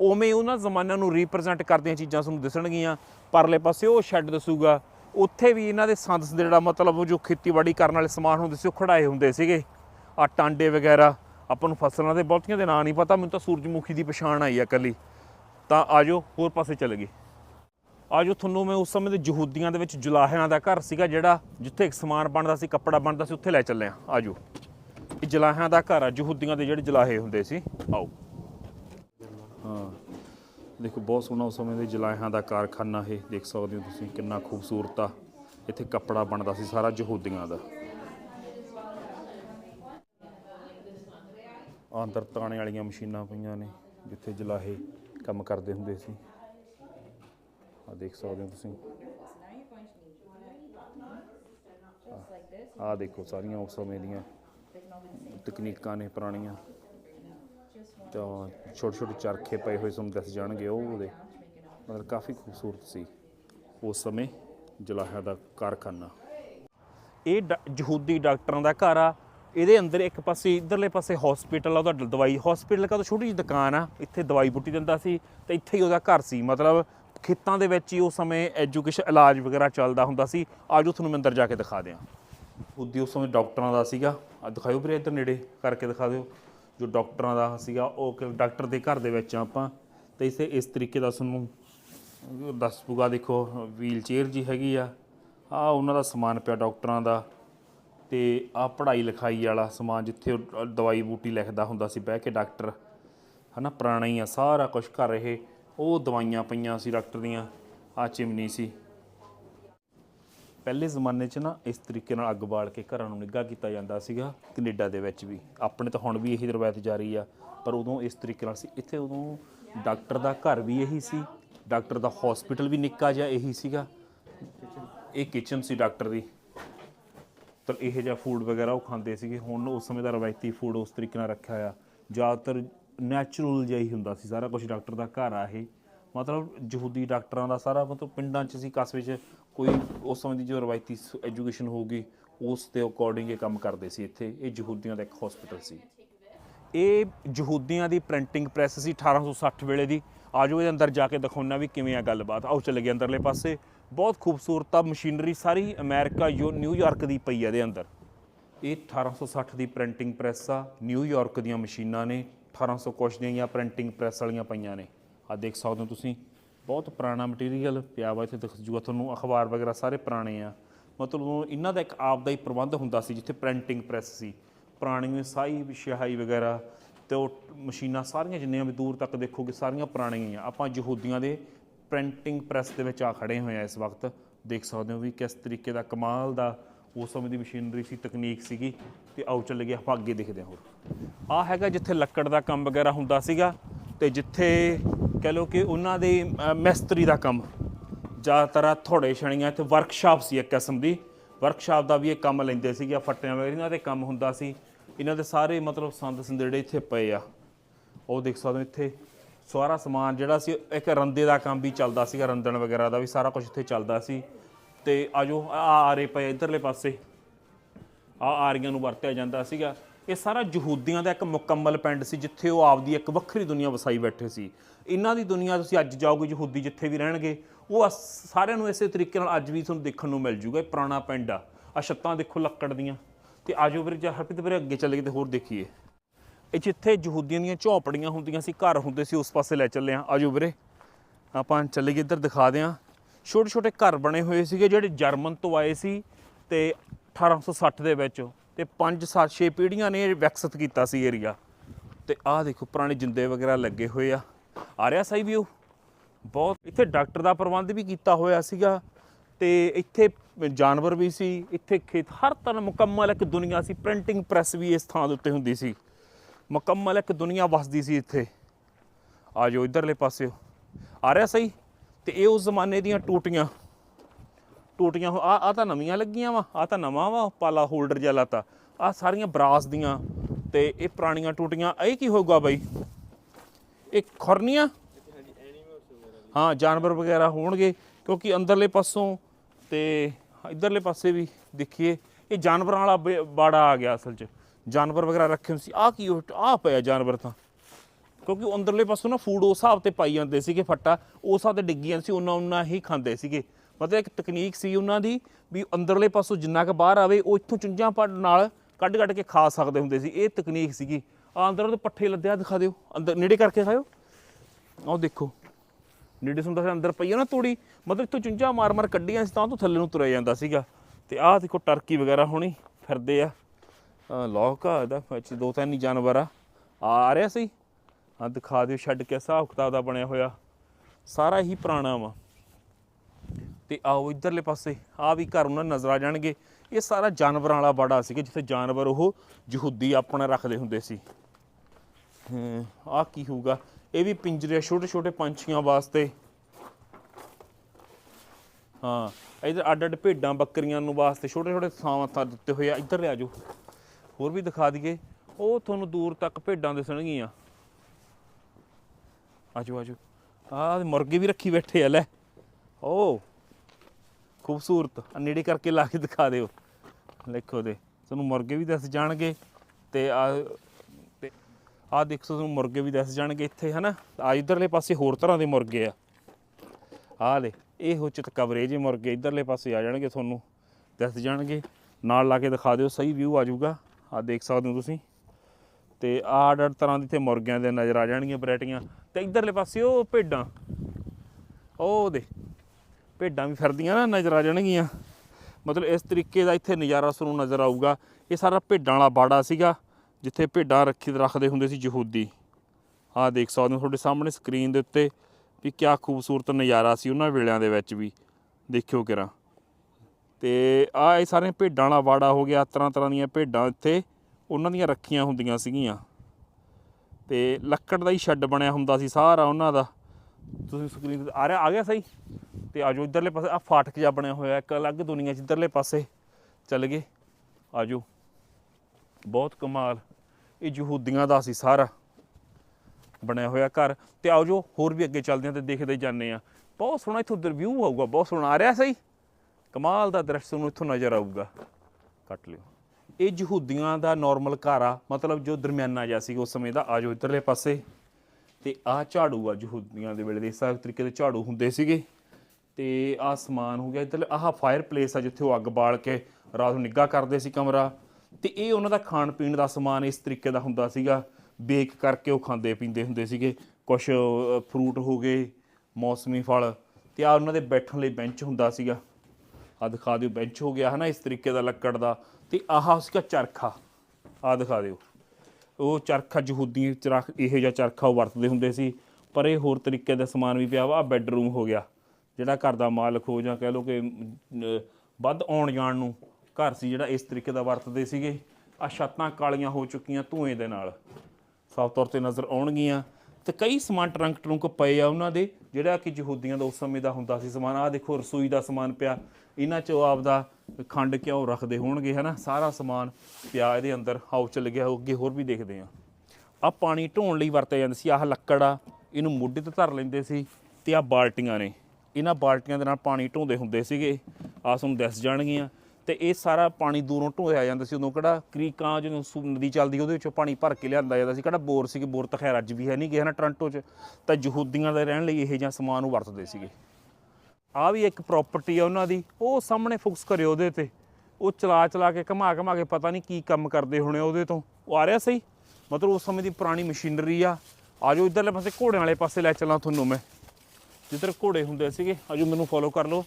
Speaker 1: ਉਵੇਂ ਉਹਨਾਂ ਜ਼ਮਾਨਿਆਂ ਨੂੰ ਰਿਪਰੈਜ਼ੈਂਟ ਕਰਦੀਆਂ ਚੀਜ਼ਾਂ ਤੁਹਾਨੂੰ ਦਿਸਣਗੀਆਂ। ਪਰਲੇ ਪਾਸੇ ਉਹ ਸ਼ੈੱਡ ਦੱਸੂਗਾ। ਉੱਥੇ ਵੀ ਇਹਨਾਂ ਦੇ ਸੰਦਸ ਦੇ ਜਿਹੜਾ ਮਤਲਬ ਉਹ ਜੋ ਖੇਤੀਬਾੜੀ ਕਰਨ ਵਾਲੇ ਸਮਾਨ ਹੁੰਦੇ ਸੀ, ਉਹ ਖੜਾਏ ਹੁੰਦੇ ਸੀਗੇ। ਆ ਟਾਂਡੇ ਵਗੈਰਾ, ਆਪਾਂ ਨੂੰ ਫਸਲਾਂ ਦੇ ਬਹੁਤੀਆਂ ਦੇ ਨਾਂ ਨਹੀਂ ਪਤਾ, ਮੈਨੂੰ ਤਾਂ ਸੂਰਜਮੁਖੀ ਦੀ ਪਛਾਣ ਆਈ ਆ ਇਕੱਲੀ। ਤਾਂ ਆਜੋ ਹੋਰ ਪਾਸੇ ਚੱਲ ਗਏ। ਆਜੋ ਤੁਹਾਨੂੰ ਮੈਂ ਉਸ ਸਮੇਂ ਦੇ ਯਹੂਦੀਆਂ ਦੇ ਵਿੱਚ ਜੁਲਾਹਿਆਂ ਦਾ ਘਰ ਸੀਗਾ, ਜਿਹੜਾ ਜਿੱਥੇ ਇੱਕ ਸਮਾਨ ਬਣਦਾ ਸੀ, ਕੱਪੜਾ ਬਣਦਾ ਸੀ, ਉੱਥੇ ਲੈ ਚੱਲੇ ਆ। ਆਜੋ ਇਹ ਜਲਾਹਿਆਂ ਦਾ ਘਰ ਆ, ਯਹੂਦੀਆਂ ਦੇ ਜਿਹੜੇ ਜੁਲਾਹੇ ਹੁੰਦੇ ਸੀ। ਆਓ। ਹਾਂ। ਦੇਖੋ, ਬਹੁਤ ਸੋਹਣਾ ਉਸ ਸਮੇਂ ਦੇ ਜਲਾਹਾਂ ਦਾ ਕਾਰਖਾਨਾ ਇਹ, ਦੇਖ ਸਕਦੇ ਹੋ ਤੁਸੀਂ ਕਿੰਨਾ ਖੂਬਸੂਰਤ ਆ। ਇੱਥੇ ਕੱਪੜਾ ਬਣਦਾ ਸੀ ਸਾਰਾ ਯਹੂਦੀਆਂ ਦਾ। ਅੰਦਰ ਤਾਣੇ ਵਾਲੀਆਂ ਮਸ਼ੀਨਾਂ ਪਈਆਂ ਨੇ, ਜਿੱਥੇ ਜਲਾਹੇ ਕੰਮ ਕਰਦੇ ਹੁੰਦੇ ਸੀ। ਆ ਦੇਖ ਸਕਦੇ ਹੋ ਤੁਸੀਂ। ਆ ਦੇਖੋ, ਸਾਰੀਆਂ ਉਸ ਸਮੇਂ ਦੀਆਂ ਤਕਨੀਕਾਂ ਨੇ ਪੁਰਾਣੀਆਂ। ਤਾਂ ਛੋਟੇ ਛੋਟੇ ਚਰਖੇ ਪਏ ਹੋਏ ਤੁਹਾਨੂੰ ਦੱਸ ਜਾਣਗੇ ਉਹ ਉਹਦੇ। ਮਤਲਬ ਕਾਫੀ ਖੂਬਸੂਰਤ ਸੀ ਉਸ ਸਮੇਂ ਜਲਾਹਿਆ ਦਾ ਕਾਰਖਾਨਾ। ਇਹ ਡ- ਯਹੂਦੀ ਡਾਕਟਰਾਂ ਦਾ ਘਰ ਆ। ਇਹਦੇ ਅੰਦਰ ਇੱਕ ਪਾਸੇ ਇਧਰਲੇ ਪਾਸੇ ਹਸਪੀਟਲ ਆ, ਉਹਦਾ ਦਵਾਈ ਹਸਪੀਟਲ ਕਾ ਤਾਂ ਛੋਟੀ ਜਿਹੀ ਦੁਕਾਨ ਆ। ਇੱਥੇ ਦਵਾਈ ਬੂਟੀ ਦਿੰਦਾ ਸੀ ਤੇ ਇੱਥੇ ਹੀ ਉਹਦਾ ਘਰ ਸੀ। ਮਤਲਬ ਖੇਤਾਂ ਦੇ ਵਿੱਚ ਹੀ ਉਸ ਸਮੇਂ ਐਜੂਕੇਸ਼ਨ ਇਲਾਜ ਵਗੈਰਾ ਚੱਲਦਾ ਹੁੰਦਾ ਸੀ। ਆਜੋ ਤੁਹਾਨੂੰ ਮੈਂ ਅੰਦਰ ਜਾ ਕੇ ਦਿਖਾ ਦਿਆਂ। ਉਹਦੀ ਉਸ ਸਮੇਂ ਡਾਕਟਰਾਂ ਦਾ ਸੀਗਾ। ਆ ਦਿਖਾਇਓ ਵੀਰੇ ਇੱਧਰ ਨੇੜੇ ਕਰਕੇ ਦਿਖਾ ਦਿਓ। ਜੋ ਡਾਕਟਰਾਂ ਦਾ ਸੀਗਾ, ਉਹ ਕਿ ਡਾਕਟਰ ਦੇ ਘਰ ਦੇ ਵਿੱਚ ਆ ਆਪਾਂ, ਤੇ ਇਸੇ ਇਸ ਤਰੀਕੇ ਦਾ ਤੁਹਾਨੂੰ ਦੱਸ ਪੂਗਾ ਦੇਖੋ ਵੀਲ ਚੇਅਰ ਜੀ ਹੈਗੀ ਆ ਆ ਉਹਨਾਂ ਦਾ ਸਮਾਨ ਪਿਆ ਡਾਕਟਰਾਂ ਦਾ, ਤੇ ਆ ਪੜ੍ਹਾਈ ਲਿਖਾਈ ਵਾਲਾ ਸਮਾਨ ਜਿੱਥੇ ਉਹ ਦਵਾਈ ਬੂਟੀ ਲਿਖਦਾ ਹੁੰਦਾ ਸੀ, ਬਹਿ ਕੇ ਡਾਕਟਰ, ਹਨਾ, ਪੁਰਾਣਾ ਹੀ ਆ, ਸਾਰਾ ਕੁਝ ਕਰ ਰਹੇ ਉਹ ਦਵਾਈਆਂ ਪਈਆਂ ਸੀ ਡਾਕਟਰ ਦੀਆਂ ਆ ਚਿਮਨੀ ਸੀ। ਪਹਿਲੇ ਜ਼ਮਾਨੇ 'ਚ ਨਾ ਇਸ ਤਰੀਕੇ ਨਾਲ ਅੱਗ ਬਾਲ ਕੇ ਘਰਾਂ ਨੂੰ ਨਿੱਘਾ ਕੀਤਾ ਜਾਂਦਾ ਸੀਗਾ, ਕੈਨੇਡਾ ਦੇ ਵਿੱਚ ਵੀ। ਆਪਣੇ ਤਾਂ ਹੁਣ ਵੀ ਇਹੀ ਰਵਾਇਤ ਜਾਰੀ ਆ, ਪਰ ਉਦੋਂ ਇਸ ਤਰੀਕੇ ਨਾਲ ਸੀ। ਇੱਥੇ ਉਦੋਂ ਡਾਕਟਰ ਦਾ ਘਰ ਵੀ ਇਹੀ ਸੀ, ਡਾਕਟਰ ਦਾ ਹਸਪੀਟਲ ਵੀ ਨਿੱਕਾ ਜਿਹਾ ਇਹੀ ਸੀਗਾ। ਇਹ ਕਿਚਨ ਸੀ ਡਾਕਟਰ ਦੀ। ਤਾਂ ਇਹ ਜਿਹਾ ਫੂਡ ਵਗੈਰਾ ਉਹ ਖਾਂਦੇ ਸੀਗੇ। ਹੁਣ ਉਸ ਸਮੇਂ ਦਾ ਰਵਾਇਤੀ ਫੂਡ ਉਸ ਤਰੀਕੇ ਨਾਲ ਰੱਖਿਆ ਆ। ਜ਼ਿਆਦਾਤਰ ਨੈਚੁਰਲ ਜਿਹਾ ਹੀ ਹੁੰਦਾ ਸੀ। ਸਾਰਾ ਕੁਝ ਡਾਕਟਰ ਦਾ ਘਰ ਆ ਇਹ। ਮਤਲਬ ਯਹੂਦੀ ਡਾਕਟਰਾਂ ਦਾ ਸਾਰਾ ਮਤਲਬ ਪਿੰਡਾਂ 'ਚ ਸੀ, ਕਸਬੇ 'ਚ ਕੋਈ ਉਸ ਸਮੇਂ ਦੀ ਜੋ ਰਵਾਇਤੀ ਐਜੂਕੇਸ਼ਨ ਹੋਊਗੀ, ਉਸ ਦੇ ਅਕੋਰਡਿੰਗ ਇਹ ਕੰਮ ਕਰਦੇ ਸੀ ਇੱਥੇ। ਇਹ ਯਹੂਦੀਆਂ ਦਾ ਇੱਕ ਹਸਪੀਟਲ ਸੀ। ਇਹ ਯਹੂਦੀਆਂ ਦੀ ਪ੍ਰਿੰਟਿੰਗ ਪ੍ਰੈਸ ਸੀ 1860 ਵੇਲੇ ਦੀ। ਆਜੋ ਇਹਦੇ ਅੰਦਰ ਜਾ ਕੇ ਦਿਖਾਉਣਾ ਵੀ ਕਿਵੇਂ ਆ ਗੱਲਬਾਤ। ਆਓ ਚਲੇ ਗਏ ਅੰਦਰਲੇ ਪਾਸੇ। ਬਹੁਤ ਖੂਬਸੂਰਤ ਆ ਮਸ਼ੀਨਰੀ ਸਾਰੀ ਅਮਰੀਕਾ, ਯੋ ਨਿਊਯਾਰਕ ਦੀ ਪਈ ਆ ਇਹਦੇ ਅੰਦਰ। ਇਹ 1860 ਦੀ ਪ੍ਰਿੰਟਿੰਗ ਪ੍ਰੈਸ ਆ। ਨਿਊਯਾਰਕ ਦੀਆਂ ਮਸ਼ੀਨਾਂ ਨੇ 1800 ਕੁਛ ਦੀਆਂ ਪ੍ਰਿੰਟਿੰਗ ਪ੍ਰੈਸ ਵਾਲੀਆਂ ਪਈਆਂ ਨੇ। ਆ ਦੇਖ ਸਕਦੇ ਹੋ ਤੁਸੀਂ। ਬਹੁਤ ਪੁਰਾਣਾ ਮਟੀਰੀਅਲ ਪਿਆ ਵਾ, ਇੱਥੇ ਦਿਖ ਜੂਗਾ ਤੁਹਾਨੂੰ, ਅਖਬਾਰ ਵਗੈਰਾ ਸਾਰੇ ਪੁਰਾਣੇ ਆ। ਮਤਲਬ ਇਹਨਾਂ ਦਾ ਇੱਕ ਆਪ ਦਾ ਹੀ ਪ੍ਰਬੰਧ ਹੁੰਦਾ ਸੀ, ਜਿੱਥੇ ਪ੍ਰਿੰਟਿੰਗ ਪ੍ਰੈਸ ਸੀ। ਪੁਰਾਣੀ ਸਾਈ ਸਿਹਾਈ ਵਗੈਰਾ ਤੇ ਉਹ ਮਸ਼ੀਨਾਂ ਸਾਰੀਆਂ ਜਿੰਨੀਆਂ ਵੀ ਦੂਰ ਤੱਕ ਦੇਖੋਗੇ, ਸਾਰੀਆਂ ਪੁਰਾਣੀਆਂ ਹੀ ਆ। ਆਪਾਂ ਯਹੂਦੀਆਂ ਦੇ ਪ੍ਰਿੰਟਿੰਗ ਪ੍ਰੈਸ ਦੇ ਵਿੱਚ ਆ ਖੜੇ ਹੋਏ ਆ ਇਸ ਵਕਤ। ਦੇਖ ਸਕਦੇ ਹੋ ਵੀ ਕਿਸ ਤਰੀਕੇ ਦਾ ਕਮਾਲ ਦਾ ਉਸ ਸਮੇਂ ਦੀ ਮਸ਼ੀਨਰੀ ਸੀ, ਤਕਨੀਕ ਸੀਗੀ। ਤੇ ਆਓ ਚੱਲ ਗਏ ਆਪਾਂ ਅੱਗੇ ਦੇਖਦੇ ਹਾਂ ਹੋਰ। ਆ ਹੈਗਾ ਜਿੱਥੇ ਲੱਕੜ ਦਾ ਕੰਮ ਵਗੈਰਾ ਹੁੰਦਾ ਸੀਗਾ ਤੇ ਜਿੱਥੇ ਕਹਿ ਲਓ ਕਿ ਉਹਨਾਂ ਦੇ ਮਿਸਤਰੀ ਦਾ ਕੰਮ। ਜ਼ਿਆਦਾਤਰ ਆ ਥੋੜੇ ਛਣੀਆਂ ਤੇ ਵਰਕਸ਼ਾਪ ਸੀ ਇੱਕ ਕਿਸਮ ਦੀ। ਵਰਕਸ਼ਾਪ ਦਾ ਵੀ ਇਹ ਕੰਮ ਲੈਂਦੇ ਸੀਗੇ ਫੱਟਿਆਂ ਵਗੈਰਾ ਇਹਨਾਂ ਦੇ ਕੰਮ ਹੁੰਦਾ ਸੀ। ਇਹਨਾਂ ਦੇ ਸਾਰੇ ਮਤਲਬ ਸੰਦ ਸੰਦੇੜੇ ਇੱਥੇ ਪਏ ਆ। ਉਹ ਦੇਖ ਸਕਦੇ ਹੋ ਇੱਥੇ ਸਾਰਾ ਸਮਾਨ ਜਿਹੜਾ ਸੀ, ਇੱਕ ਰੰਦੇ ਦਾ ਕੰਮ ਵੀ ਚੱਲਦਾ ਸੀਗਾ, ਰੰਦਣ ਵਗੈਰਾ ਦਾ ਵੀ ਸਾਰਾ ਕੁਝ ਇੱਥੇ ਚੱਲਦਾ ਸੀ। ਤੇ ਆਜੋ ਆ ਆਰੇ ਪਏ ਇਧਰਲੇ ਪਾਸੇ। ਆ ਆਰੀਆਂ ਨੂੰ ਵਰਤਿਆ ਜਾਂਦਾ ਸੀਗਾ। ਇਹ ਸਾਰਾ ਯਹੂਦੀਆਂ ਦਾ ਇੱਕ ਮੁਕੰਮਲ ਪਿੰਡ ਸੀ, ਜਿੱਥੇ ਉਹ ਆਪਦੀ ਇੱਕ ਵੱਖਰੀ ਦੁਨੀਆ ਵਸਾਈ ਬੈਠੇ ਸੀ। ਇਹਨਾਂ ਦੀ ਦੁਨੀਆ ਤੁਸੀਂ ਅੱਜ ਜਾਓਗੇ, ਯਹੂਦੀ ਜਿੱਥੇ ਵੀ ਰਹਿਣਗੇ, ਉਹ ਅਸ- ਸਾਰਿਆਂ ਨੂੰ ਇਸੇ ਤਰੀਕੇ ਨਾਲ ਅੱਜ ਵੀ ਤੁਹਾਨੂੰ ਦੇਖਣ ਨੂੰ ਮਿਲ ਜੂਗਾ, ਇਹ ਪੁਰਾਣਾ ਪਿੰਡ ਆ। ਆ ਛੱਤਾਂ ਦੇਖੋ ਲੱਕੜ ਦੀਆਂ। ਤੇ ਆਜੋ ਵੀਰ, ਜਾਂ ਹਰਪ੍ਰੀਤ ਵੀਰੇ, ਅੱਗੇ ਚੱਲੇ ਤੇ ਹੋਰ ਦੇਖੀਏ। ਇਹ ਜਿੱਥੇ ਯਹੂਦੀਆਂ ਦੀਆਂ ਝੌਂਪੜੀਆਂ ਹੁੰਦੀਆਂ ਸੀ, ਘਰ ਹੁੰਦੇ ਸੀ, ਉਸ ਪਾਸੇ ਲੈ ਚੱਲੇ ਆ। ਆਜੋ ਵੀਰੇ, ਆਪਾਂ ਚੱਲੇ ਗਏ ਇੱਧਰ, ਦਿਖਾ ਦਿਆਂ। ਛੋਟੇ ਛੋਟੇ ਘਰ ਬਣੇ ਹੋਏ ਸੀਗੇ, ਜਿਹੜੇ ਜਰਮਨ ਤੋਂ ਆਏ ਸੀ, ਤੇ 1860 ਦੇ ਵਿੱਚ। ਤੇ 5 7 6 ਪੀੜ੍ਹੀਆਂ ਨੇ ਵਿਕਸਿਤ ਕੀਤਾ ਸੀ ਏਰੀਆ ਤੇ ਆਹ ਦੇਖੋ, ਪੁਰਾਣੇ ਜਿੰਦੇ ਵਗੈਰਾ ਲੱਗੇ ਹੋਏ ਆ। ਆ ਰਿਹਾ ਸਹੀ ਵਿਊ ਬਹੁਤ। ਇੱਥੇ ਡਾਕਟਰ ਦਾ ਪ੍ਰਬੰਧ ਵੀ ਕੀਤਾ ਹੋਇਆ ਸੀਗਾ। ਤੇ ਇੱਥੇ ਜਾਨਵਰ ਵੀ ਸੀ। ਇੱਥੇ ਖੇਤ, ਹਰ ਤਰ੍ਹਾਂ ਮੁਕੰਮਲ ਇੱਕ ਦੁਨੀਆ ਸੀ। ਪ੍ਰਿੰਟਿੰਗ ਪ੍ਰੈਸ ਵੀ ਇਸ ਥਾਂ ਦੇ ਉੱਤੇ ਹੁੰਦੀ ਸੀ। ਮੁਕੰਮਲ ਇੱਕ ਦੁਨੀਆ ਵਸਦੀ ਸੀ ਇੱਥੇ। ਆ ਜਾਓ, ਇਧਰਲੇ ਪਾਸੇ ਆ ਰਿਹਾ ਸਹੀ? ਤੇ ਇਹ ਉਸ ਜ਼ਮਾਨੇ ਦੀਆਂ ਟੂਟੀਆਂ। ਟੂਟੀਆਂ ਆ ਆ ਤਾਂ ਨਵੀਆਂ ਲੱਗੀਆਂ ਵਾ, ਆ ਤਾਂ ਨਵਾਂ ਵਾ, ਪਾਲਾ ਹੋਲਡਰ ਜਿਹਾ ਲਾਤਾ। ਆ ਸਾਰੀਆਂ ਬਰਾਸ ਦੀਆਂ ਤੇ ਇਹ ਪੁਰਾਣੀਆਂ ਟੂਟੀਆਂ, ਇਹ ਕੀ ਹੋਊਗਾ ਬਾਈ? ਇਹ ਖੁਰਨੀਆਂ? ਹਾਂ, ਜਾਨਵਰ ਵਗੈਰਾ ਹੋਣਗੇ, ਕਿਉਂਕਿ ਅੰਦਰਲੇ ਪਾਸੋਂ ਤੇ ਇਧਰਲੇ ਪਾਸੇ ਵੀ ਦੇਖੀਏ, ਇਹ ਜਾਨਵਰਾਂ ਵਾਲਾ ਬ- ਬਾੜਾ ਆ ਗਿਆ ਅਸਲ 'ਚ। ਜਾਨਵਰ ਵਗੈਰਾ ਰੱਖੇ ਹੁੰਦੇ ਸੀ। ਆ ਕੀ ਆ ਪਿਆ ਜਾਨਵਰ ਤਾਂ। ਕਿਉਂਕਿ ਉਹ ਅੰਦਰਲੇ ਪਾਸੋਂ ਨਾ ਫੂਡ ਉਸ ਹਿਸਾਬ ਤੇ ਪਾਈ ਜਾਂਦੇ ਸੀਗੇ ਫੱਟਾ, ਉਸ ਹਿਸਾਬ ਤੇ ਡਿੱਗੀਆਂ ਸੀ, ਉਹਨਾਂ ਉਹਨਾਂ ਹੀ ਖਾਂਦੇ ਸੀਗੇ। ਮਤਲਬ ਇੱਕ ਤਕਨੀਕ ਸੀ ਉਹਨਾਂ ਦੀ ਵੀ ਅੰਦਰਲੇ ਪਾਸੋਂ ਜਿੰਨਾ ਕੁ ਬਾਹਰ ਆਵੇ, ਉਹ ਇੱਥੋਂ ਚੁੰਝਾਂ ਪੜ, ਨਾਲ ਕੱਢ ਕੱਢ ਕੇ ਖਾ ਸਕਦੇ ਹੁੰਦੇ ਸੀ। ਇਹ ਤਕਨੀਕ ਸੀਗੀ। ਆ ਅੰਦਰ ਉਹਦੇ ਪੱਠੇ ਲੱਦਿਆ, ਦਿਖਾ ਦਿਓ। ਅੰਦਰ ਨੇੜੇ ਕਰਕੇ ਖਾਓ ਆਹ ਦੇਖੋ। ਨੇੜੇ ਸੁੰਦਰ ਦੇ ਅੰਦਰ ਪਈ ਆ ਨਾ ਤੋੜੀ। ਮਤਲਬ ਇੱਥੋਂ ਚੁੰਝਾਂ ਮਾਰ ਮਾਰ ਕੱਢੀਆਂ ਸੀ ਤਾਂ ਤੋਂ ਥੱਲੇ ਨੂੰ ਤੁਰਿਆ ਜਾਂਦਾ ਸੀਗਾ। ਤੇ ਆਹ ਦੇਖੋ ਟਰਕੀ ਵਗੈਰਾ ਹੋਣੀ, ਫਿਰਦੇ ਆ। ਆਹ ਲੋਕ ਆ ਇਹਦਾ ਵਿੱਚ ਦੋ ਤਿੰਨ ਜਾਨਵਰ ਆ। ਆ ਰਿਹਾ ਸੀ। ਆ ਦਿਖਾ ਦਿਓ, ਛੱਡ ਕੇ ਹਿਸਾਬ ਕਿਤਾਬ ਦਾ ਬਣਿਆ ਹੋਇਆ। ਸਾਰਾ ਹੀ ਪੁਰਾਣਾ ਵਾ। ਤੇ ਆਓ ਇਧਰਲੇ ਪਾਸੇ ਆ ਵੀ ਘਰ ਉਹਨਾਂ ਨਜ਼ਰ ਆ ਜਾਣਗੇ। ਇਹ ਸਾਰਾ ਜਾਨਵਰਾਂ ਵਾਲਾ ਬਾੜਾ ਸੀਗਾ ਜਿੱਥੇ ਜਾਨਵਰ ਉਹ ਯਹੂਦੀ ਆਪਣਾ ਰੱਖਦੇ ਹੁੰਦੇ ਸੀ। ਹਮ, ਆਹ ਕੀ ਹੋਊਗਾ? ਇਹ ਵੀ ਪਿੰਜਰੇ ਛੋਟੇ ਛੋਟੇ ਪੰਛੀਆਂ ਵਾਸਤੇ। ਹਾਂ ਇਧਰ ਅੱਡ ਅੱਡ ਭੇਡਾਂ ਬੱਕਰੀਆਂ ਨੂੰ ਵਾਸਤੇ ਛੋਟੇ ਛੋਟੇ ਥਾਵਾਂ ਥਾਂ ਦਿੱਤੇ ਹੋਏ ਆ। ਇੱਧਰ ਲਿਆ ਜਾਓ। ਹੋਰ ਵੀ ਦਿਖਾ ਦਈਏ। ਉਹ ਤੁਹਾਨੂੰ ਦੂਰ ਤੱਕ ਭੇਡਾਂ ਦਿਸਣਗੀਆਂ। ਆਜੋ ਆਜੋ। ਆਹ ਮੁਰਗੇ ਵੀ ਰੱਖੀ ਬੈਠੇ ਆ ਲੈ। ਓ ਖੂਬਸੂਰਤ ਨੇੜੇ ਕਰਕੇ ਲਾ ਕੇ ਦਿਖਾ ਦਿਓ। ਦੇਖੋ ਦੇ, ਤੁਹਾਨੂੰ ਮੁਰਗੇ ਵੀ ਦੱਸ ਜਾਣਗੇ ਤੇ ਆ ਤੇ ਆ ਦੇਖੋ ਤੁਹਾਨੂੰ ਮੁਰਗੇ ਵੀ ਦੱਸ ਜਾਣਗੇ ਇੱਥੇ, ਹਨਾ? ਆ ਇਧਰਲੇ ਪਾਸੇ ਹੋਰ ਤਰ੍ਹਾਂ ਦੇ ਮੁਰਗੇ ਆ। ਆ ਲੈ ਇਹ ਹੋ ਚਿਤ ਕਵਰੇਜ ਮੁਰਗੇ ਇਧਰਲੇ ਪਾਸੇ ਆ ਜਾਣਗੇ ਤੁਹਾਨੂੰ, ਦੱਸ ਜਾਣਗੇ। ਨਾਲ ਲਾ ਕੇ ਦਿਖਾ ਦਿਓ, ਸਹੀ ਵਿਊ ਆ ਜਾਊਗਾ। ਆ ਦੇਖ ਸਕਦੇ ਹੋ ਤੁਸੀਂ। ਤੇ ਆਹ ਅੱਡ ਤਰ੍ਹਾਂ ਦੀ ਇੱਥੇ ਮੁਰਗਿਆਂ ਦੇ ਨਜ਼ਰ ਆ ਜਾਣਗੀਆਂ ਵੈਰਾਈਟੀਆਂ। ਤੇ ਇਧਰਲੇ ਪਾਸੇ ਉਹ ਭੇਡਾਂ। ਉਹ ਦੇ ਭੇਡਾਂ ਵੀ ਫਿਰਦੀਆਂ ਨਾ, ਨਜ਼ਰ ਆ ਜਾਣਗੀਆਂ। ਮਤਲਬ ਇਸ ਤਰੀਕੇ ਦਾ ਇੱਥੇ ਨਜ਼ਾਰਾ ਤੁਹਾਨੂੰ ਨਜ਼ਰ ਆਊਗਾ। ਇਹ ਸਾਰਾ ਭੇਡਾਂ ਵਾਲਾ ਬਾੜਾ ਸੀਗਾ, ਜਿੱਥੇ ਭੇਡਾਂ ਰੱਖੀ ਰੱਖਦੇ ਹੁੰਦੇ ਸੀ ਯਹੂਦੀ। ਆਹ ਦੇਖ ਸਕਦੇ ਹੋ ਤੁਹਾਡੇ ਸਾਹਮਣੇ ਸਕਰੀਨ ਦੇ ਉੱਤੇ ਵੀ ਕਿਆ ਖੂਬਸੂਰਤ ਨਜ਼ਾਰਾ ਸੀ ਉਹਨਾਂ ਵੇਲਿਆਂ ਦੇ ਵਿੱਚ ਵੀ। ਦੇਖਿਓ ਕਿਰਾ। ਤੇ ਆਹ ਇਹ ਸਾਰੇ ਭੇਡਾਂ ਵਾਲਾ ਵਾੜਾ ਹੋ ਗਿਆ, ਤਰ੍ਹਾਂ ਤਰ੍ਹਾਂ ਦੀਆਂ ਭੇਡਾਂ ਇੱਥੇ ਉਹਨਾਂ ਦੀਆਂ ਰੱਖੀਆਂ ਹੁੰਦੀਆਂ ਸੀਗੀਆਂ। ਤੇ ਲੱਕੜ ਦਾ ਹੀ ਸ਼ੈੱਡ ਬਣਿਆ ਹੁੰਦਾ ਸੀ ਸਾਰਾ ਉਹਨਾਂ ਦਾ। ਤੁਸੀਂ ਸਕਰੀਨ ਤੇ ਆ ਰਿਹਾ, ਆ ਗਿਆ ਸਹੀ? ਤੇ ਆਜੋ ਇਧਰਲੇ ਪਾਸੇ, ਆ ਫਾਟਕ ਜਿਹਾ ਬਣਿਆ ਹੋਇਆ, ਇੱਕ ਅਲੱਗ ਦੁਨੀਆ 'ਚ ਇਧਰਲੇ ਪਾਸੇ ਚੱਲ ਗਏ। ਆਜੋ ਬਹੁਤ ਕਮਾਲ। ਇਹ ਯਹੂਦੀਆਂ ਦਾ ਸੀ ਸਾਰਾ ਬਣਿਆ ਹੋਇਆ ਘਰ। ਤੇ ਆਓ ਜੋ ਹੋਰ ਵੀ ਅੱਗੇ ਚੱਲਦੇ ਹਾਂ ਤੇ ਦੇਖਦੇ ਜਾਂਦੇ ਆ ਬਹੁਤ ਸੋਹਣਾ ਇੱਥੋਂ ਰਿਵਿਊ ਆਊਗਾ, ਬਹੁਤ ਸੋਹਣਾ। ਆ ਰਿਹਾ ਸਹੀ? ਕਮਾਲ ਦਾ ਦ੍ਰਿਸ਼ ਤੁਹਾਨੂੰ ਇੱਥੋਂ ਨਜ਼ਰ ਆਊਗਾ। ਕੱਟ ਲਿਓ। ਇਹ ਯਹੂਦੀਆਂ ਦਾ ਨਾਰਮਲ ਘਰ ਆ, ਮਤਲਬ ਜੋ ਦਰਮਿਆਨਾ ਜਿਹਾ ਸੀ ਉਸ ਸਮੇਂ ਦਾ। ਆਜੋ ਇਧਰਲੇ ਪਾਸੇ। ਤੇ ਆਹ ਝਾੜੂ ਆ ਯਹੂਦੀਆਂ ਦੇ ਵੇਲੇ ਦੇ ਇਸ ਤਰੀਕੇ ਦੇ ਝਾੜੂ ਹੁੰਦੇ ਸੀਗੇ। ਤੇ ਆਹ ਸਮਾਨ ਹੋ ਗਿਆ ਇੱਧਰ ਆਹ ਫਾਇਰ ਪਲੇਸ ਆ ਜਿੱਥੇ ਉਹ ਅੱਗ ਬਾਲ ਕੇ ਰਾਤ ਨੂੰ ਨਿੱਘਾ ਕਰਦੇ ਸੀ ਕਮਰਾ। ਤੇ ਇਹ ਉਹਨਾਂ ਦਾ ਖਾਣ ਪੀਣ ਦਾ ਸਮਾਨ ਇਸ ਤਰੀਕੇ ਦਾ ਹੁੰਦਾ ਸੀਗਾ ਬੇਕ ਕਰਕੇ ਉਹ ਖਾਂਦੇ ਪੀਂਦੇ ਹੁੰਦੇ ਸੀਗੇ। ਕੁਝ ਫਰੂਟ ਹੋ ਗਏ, ਮੌਸਮੀ ਫਲ, ਤੇ ਆ ਉਹਨਾਂ ਦੇ ਬੈਠਣ ਲਈ ਬੈਂਚ ਹੁੰਦਾ ਸੀਗਾ। ਆ ਦਿਖਾ ਦਿਓ ਬੈਂਚ ਹੋ ਗਿਆ ਹਨਾ, ਇਸ ਤਰੀਕੇ ਦਾ ਲੱਕੜ ਦਾ। ਤੇ ਆਹ ਸੀਗਾ ਚਰਖਾ। ਆ ਦਿਖਾ ਦਿਓ। ਉਹ ਚਰਖਾ ਯਹੂਦੀ ਚਰਖ ਇਹੋ ਜਿਹਾ ਚਰਖਾ ਉਹ ਵਰਤਦੇ ਹੁੰਦੇ ਸੀ, ਪਰ ਇਹ ਹੋਰ ਤਰੀਕੇ ਦਾ ਸਮਾਨ ਵੀ ਪਿਆ ਵਾ ਬੈੱਡਰੂਮ ਹੋ ਗਿਆ। ਜਿਹੜਾ ਘਰ ਦਾ ਮਾਲਕ ਹੋ ਜਾਂ ਕਹਿ ਲਓ ਕਿ ਵੱਧ ਆਉਣ ਜਾਣ ਨੂੰ ਘਰ ਸੀ ਜਿਹੜਾ ਇਸ ਤਰੀਕੇ ਦਾ ਵਰਤਦੇ ਸੀਗੇ। ਆ ਛੱਤਾਂ ਕਾਲੀਆਂ ਹੋ ਚੁੱਕੀਆਂ ਧੂਏ ਦੇ ਨਾਲ। ਸਾਫ਼ ਤੌਰ ਤੇ ਨਜ਼ਰ ਆਉਣਗੀਆਂ। ਤੇ ਕਈ ਸਮਾਨ ਟਰੰਕ ਟਰੰਕ ਪਏ ਆ ਉਹਨਾਂ ਦੇ, ਜਿਹੜਾ ਕਿ ਯਹੂਦੀਆਂ ਦਾ ਉਸ ਸਮੇਂ ਦਾ ਹੁੰਦਾ ਸੀ ਸਮਾਨ। ਆ ਦੇਖੋ, ਰਸੋਈ ਦਾ ਸਮਾਨ ਪਿਆ। ਇਹਨਾਂ 'ਚ ਉਹ ਆਪਦਾ ਖੰਡ ਘਿਓ ਰੱਖਦੇ ਹੋਣਗੇ, ਹਨਾ? ਸਾਰਾ ਸਮਾਨ ਪਿਆ ਇਹਦੇ ਅੰਦਰ। ਹਾਉ ਚੱਲ ਗਿਆ, ਅੱਗੇ ਹੋਰ ਵੀ ਦੇਖਦੇ ਆ ਆ ਪਾਣੀ ਢੋਣ ਲਈ ਵਰਤਿਆ ਜਾਂਦਾ ਸੀ। ਆਹ ਲੱਕੜ ਆ, ਇਹਨੂੰ ਮੋਢੇ ਤੇ ਧਰ ਲੈਂਦੇ ਸੀ ਤੇ ਆ ਬਾਲਟੀਆਂ ਨੇ। ਇਹਨਾਂ ਬਾਲਟੀਆਂ ਦੇ ਨਾਲ ਪਾਣੀ ਢੋਂਦੇ ਹੁੰਦੇ ਸੀਗੇ। ਆ ਤੁਹਾਨੂੰ ਦੱਸ ਜਾਣਗੀਆਂ। ਤੇ ਇਹ ਸਾਰਾ ਪਾਣੀ ਦੂਰੋਂ ਢੋਇਆ ਜਾਂਦਾ ਸੀ ਉਦੋਂ ਕਿਹੜਾ ਕ੍ਰੀਕਾਂ ਜਦੋਂ ਸੂ- ਨਦੀ ਚੱਲਦੀ ਉਹਦੇ ਵਿੱਚੋਂ ਪਾਣੀ ਭਰ ਕੇ ਲਿਆਂਦਾ ਜਾਂਦਾ ਸੀ। ਕਿਹੜਾ ਬੋਰ ਸੀਗੇ, ਬੋਰ ਤਾਂ ਖੈਰ ਅੱਜ ਵੀ ਹੈ ਨਹੀਂ ਗੇ ਨਾ ਟੋਰਾਂਟੋ 'ਚ। ਤਾਂ ਯਹੂਦੀਆਂ ਦੇ ਰਹਿਣ ਲਈ ਇਹ ਜਿਹਾ ਸਮਾਨ ਉਹ ਵਰਤਦੇ ਸੀਗੇ। ਆ ਵੀ ਇੱਕ ਪ੍ਰਾਪਰਟੀ ਆ ਉਹਨਾਂ ਦੀ। ਉਹ ਸਾਹਮਣੇ ਫੋਕਸ ਕਰਿਓ ਉਹਦੇ ਤੇ। ਉਹ ਚਲਾ ਚਲਾ ਕੇ, ਘਮਾ ਘਮਾ ਕੇ ਪਤਾ ਨਹੀਂ ਕੀ ਕੰਮ ਕਰਦੇ ਹੋਣੇ ਉਹਦੇ ਤੋਂ। ਉਹ ਆ ਰਿਹਾ ਸਹੀ? ਮਤਲਬ ਉਸ ਸਮੇਂ ਦੀ ਪੁਰਾਣੀ ਮਸ਼ੀਨਰੀ ਆ। ਆਜੋ ਇਧਰਲੇ ਪਾਸੇ, ਘੋੜਿਆਂ ਵਾਲੇ ਪਾਸੇ ਲੈ ਚੱਲਾਂ ਤੁਹਾਨੂੰ ਮੈਂ। ਜਿੱਧਰ ਘੋੜੇ ਹੁੰਦੇ ਸੀਗੇ, ਆਜੋ ਮੈਨੂੰ ਫੋਲੋ ਕਰ ਲਓ।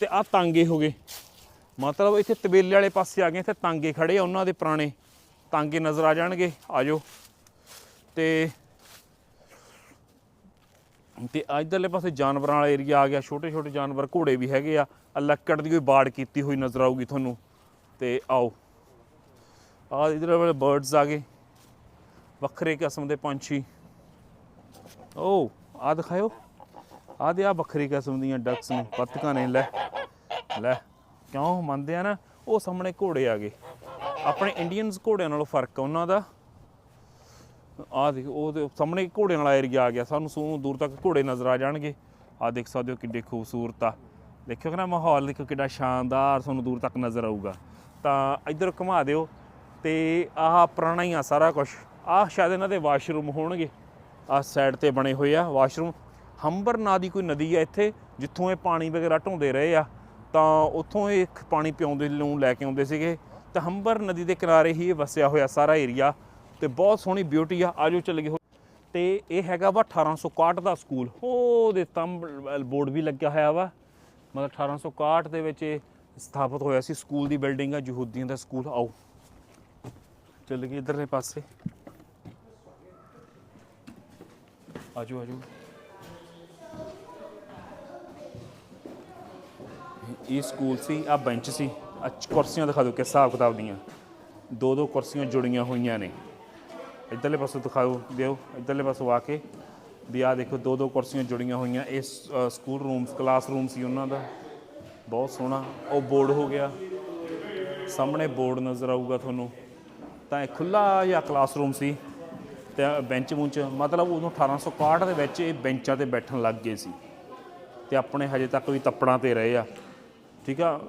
Speaker 1: ਤੇ ਆ ਤਾਂਗੇ ਹੋ ਗਏ। ਮਤਲਬ ਇੱਥੇ ਤਬੇਲੇ ਵਾਲੇ ਪਾਸੇ ਆ ਗਏ, ਇੱਥੇ ਤਾਂਗੇ ਖੜੇ ਆ, ਉਹਨਾਂ ਦੇ ਪੁਰਾਣੇ ਤਾਂਗੇ ਨਜ਼ਰ ਆ ਜਾਣਗੇ। ਆਜੋ। ਤੇ ਤੇ ਆ ਇੱਧਰਲੇ ਪਾਸੇ ਜਾਨਵਰਾਂ ਵਾਲਾ ਏਰੀਆ ਆ ਗਿਆ ਛੋਟੇ ਛੋਟੇ ਜਾਨਵਰ ਘੋੜੇ ਵੀ ਹੈਗੇ ਆ। ਲੱਕੜ ਦੀ ਕੋਈ ਬਾੜ ਕੀਤੀ ਹੋਈ ਨਜ਼ਰ ਆਊਗੀ ਤੁਹਾਨੂੰ। ਤੇ ਆਓ। ਆ ਇਧਰ ਵਾਲੇ ਬਰਡਸ ਆ ਗਏ। ਵੱਖਰੇ ਕਿਸਮ ਦੇ ਪੰਛੀ। ਓ ਆ ਦਿਖਾਇਓ। ਆ ਦੇ ਆ ਵੱਖਰੀ ਕਿਸਮ ਦੀਆਂ ਡਕਸ ਨੇ ਬੱਤਕਾਂ ਨੇ, ਲੈ ਲੈ। ਕਿਉਂ ਮੰਨਦੇ ਆ ਨਾ, ਉਹ ਸਾਹਮਣੇ ਘੋੜੇ ਆ ਗਏ। ਆਪਣੇ ਇੰਡੀਅਨਸ ਘੋੜਿਆਂ ਨਾਲੋਂ ਫ਼ਰਕ ਆ ਉਹਨਾਂ ਦਾ। ਆ ਦੇਖ, ਉਹ ਸਾਹਮਣੇ ਘੋੜਿਆਂ ਵਾਲਾ ਏਰੀਆ ਆ ਗਿਆ। ਸਾਨੂੰ ਸੂ, ਦੂਰ ਤੱਕ ਘੋੜੇ ਨਜ਼ਰ ਆ ਜਾਣਗੇ। ਆ ਦੇਖ ਸਕਦੇ ਹੋ ਕਿੰਨੇ ਖੂਬਸੂਰਤ ਆ। ਦੇਖਿਓ ਕਿ ਨਾ ਮਾਹੌਲ ਦੇਖੋ ਕਿੱਡਾ ਸ਼ਾਨਦਾਰ ਤੁਹਾਨੂੰ ਦੂਰ ਤੱਕ ਨਜ਼ਰ ਆਊਗਾ। ਤਾਂ ਇੱਧਰ ਘੁਮਾ ਦਿਓ ਤੇ ਆਹ ਪੁਰਾਣਾ ਹੀ ਆ ਸਾਰਾ ਕੁਝ ਆਹ ਸ਼ਾਇਦ ਇਹਨਾਂ ਦੇ ਵਾਸ਼ਰੂਮ ਹੋਣਗੇ। ਆਹ ਸਾਈਡ ਤੇ ਬਣੇ ਹੋਏ ਆ ਵਾਸ਼ਰੂਮ। ਹੰਬਰ ਨਾਂ ਦੀ ਕੋਈ ਨਦੀ ਆ ਇੱਥੇ, ਜਿੱਥੋਂ ਇਹ ਪਾਣੀ ਵਗੈਰਾ ਢੋਂਦੇ ਰਹੇ ਆ। ਤਾਂ ਉੱਥੋਂ ਇਹ ਪਾਣੀ ਪਿਆਉਂਦੇ ਨੂੰ ਲੈ ਕੇ ਆਉਂਦੇ ਸੀਗੇ। ਤਾਂ ਹੰਬਰ ਨਦੀ ਦੇ ਕਿਨਾਰੇ ਹੀ ਵਸਿਆ ਹੋਇਆ ਸਾਰਾ ਏਰੀਆ ਤੇ ਬਹੁਤ ਸੋਹਣੀ ਬਿਊਟੀ ਆ। ਆਜੋ ਚੱਲ ਗਏ ਤੇ ਇਹ ਹੈਗਾ ਵਾ 1861 ਦਾ ਸਕੂਲ। ਉਹਦੇ ਤੰਬ ਬੋਰਡ ਵੀ ਲੱਗਿਆ ਹੋਇਆ ਵਾ। ਮਤਲਬ 1861 ਦੇ ਵਿੱਚ ਇਹ ਸਥਾਪਿਤ ਹੋਇਆ ਸੀ। ਸਕੂਲ ਦੀ ਬਿਲਡਿੰਗ ਆ, ਯਹੂਦੀਆਂ ਦਾ ਸਕੂਲ। ਆਓ। ਚੱਲ ਗਏ ਇਧਰਲੇ ਪਾਸੇ। ਆਜੋ ਆਜੋ। ਇਹ ਸਕੂਲ ਸੀ ਆ ਬੈਂਚ ਸੀ। ਆ ਕੁਰਸੀਆਂ ਦਿਖਾ ਦਿਓ ਕਿਸ ਹਿਸਾਬ ਕਿਤਾਬ ਦੀਆਂ। ਦੋ ਦੋ ਕੁਰਸੀਆਂ ਜੁੜੀਆਂ ਹੋਈਆਂ ਨੇ। ਇੱਧਰਲੇ ਪਾਸੋਂ ਦਿਖਾਓ, ਦਿਓ। ਇੱਧਰਲੇ ਪਾਸੋਂ ਆ ਕੇ ਵੀ ਆ ਦੇਖੋ, ਦੋ ਦੋ ਕੁਰਸੀਆਂ ਜੁੜੀਆਂ ਹੋਈਆਂ। ਇਸ ਸਕੂਲ ਰੂਮਸ ਕਲਾਸ ਰੂਮ ਸੀ ਉਹਨਾਂ ਦਾ। ਬਹੁਤ ਸੋਹਣਾ। ਉਹ ਬੋਰਡ ਹੋ ਗਿਆ। ਸਾਹਮਣੇ ਬੋਰਡ ਨਜ਼ਰ ਆਊਗਾ ਤੁਹਾਨੂੰ। ਤਾਂ ਇਹ ਖੁੱਲਾ ਜਿਹਾ ਕਲਾਸਰੂਮ ਸੀ। ਤੇ ਬੈਂਚ ਬੁੰਚ, ਮਤਲਬ ਉਦੋਂ 1861 ਦੇ ਵਿੱਚ ਇਹ ਬੈਂਚਾਂ ਤੇ ਬੈਠਣ ਲੱਗ ਗਏ ਸੀ। ਤੇ ਆਪਣੇ ਹਜੇ ਤੱਕ ਵੀ ਤੱਪੜਾਂ ਤੇ ਰਹੇ ਆ। ਠੀਕ ਆ?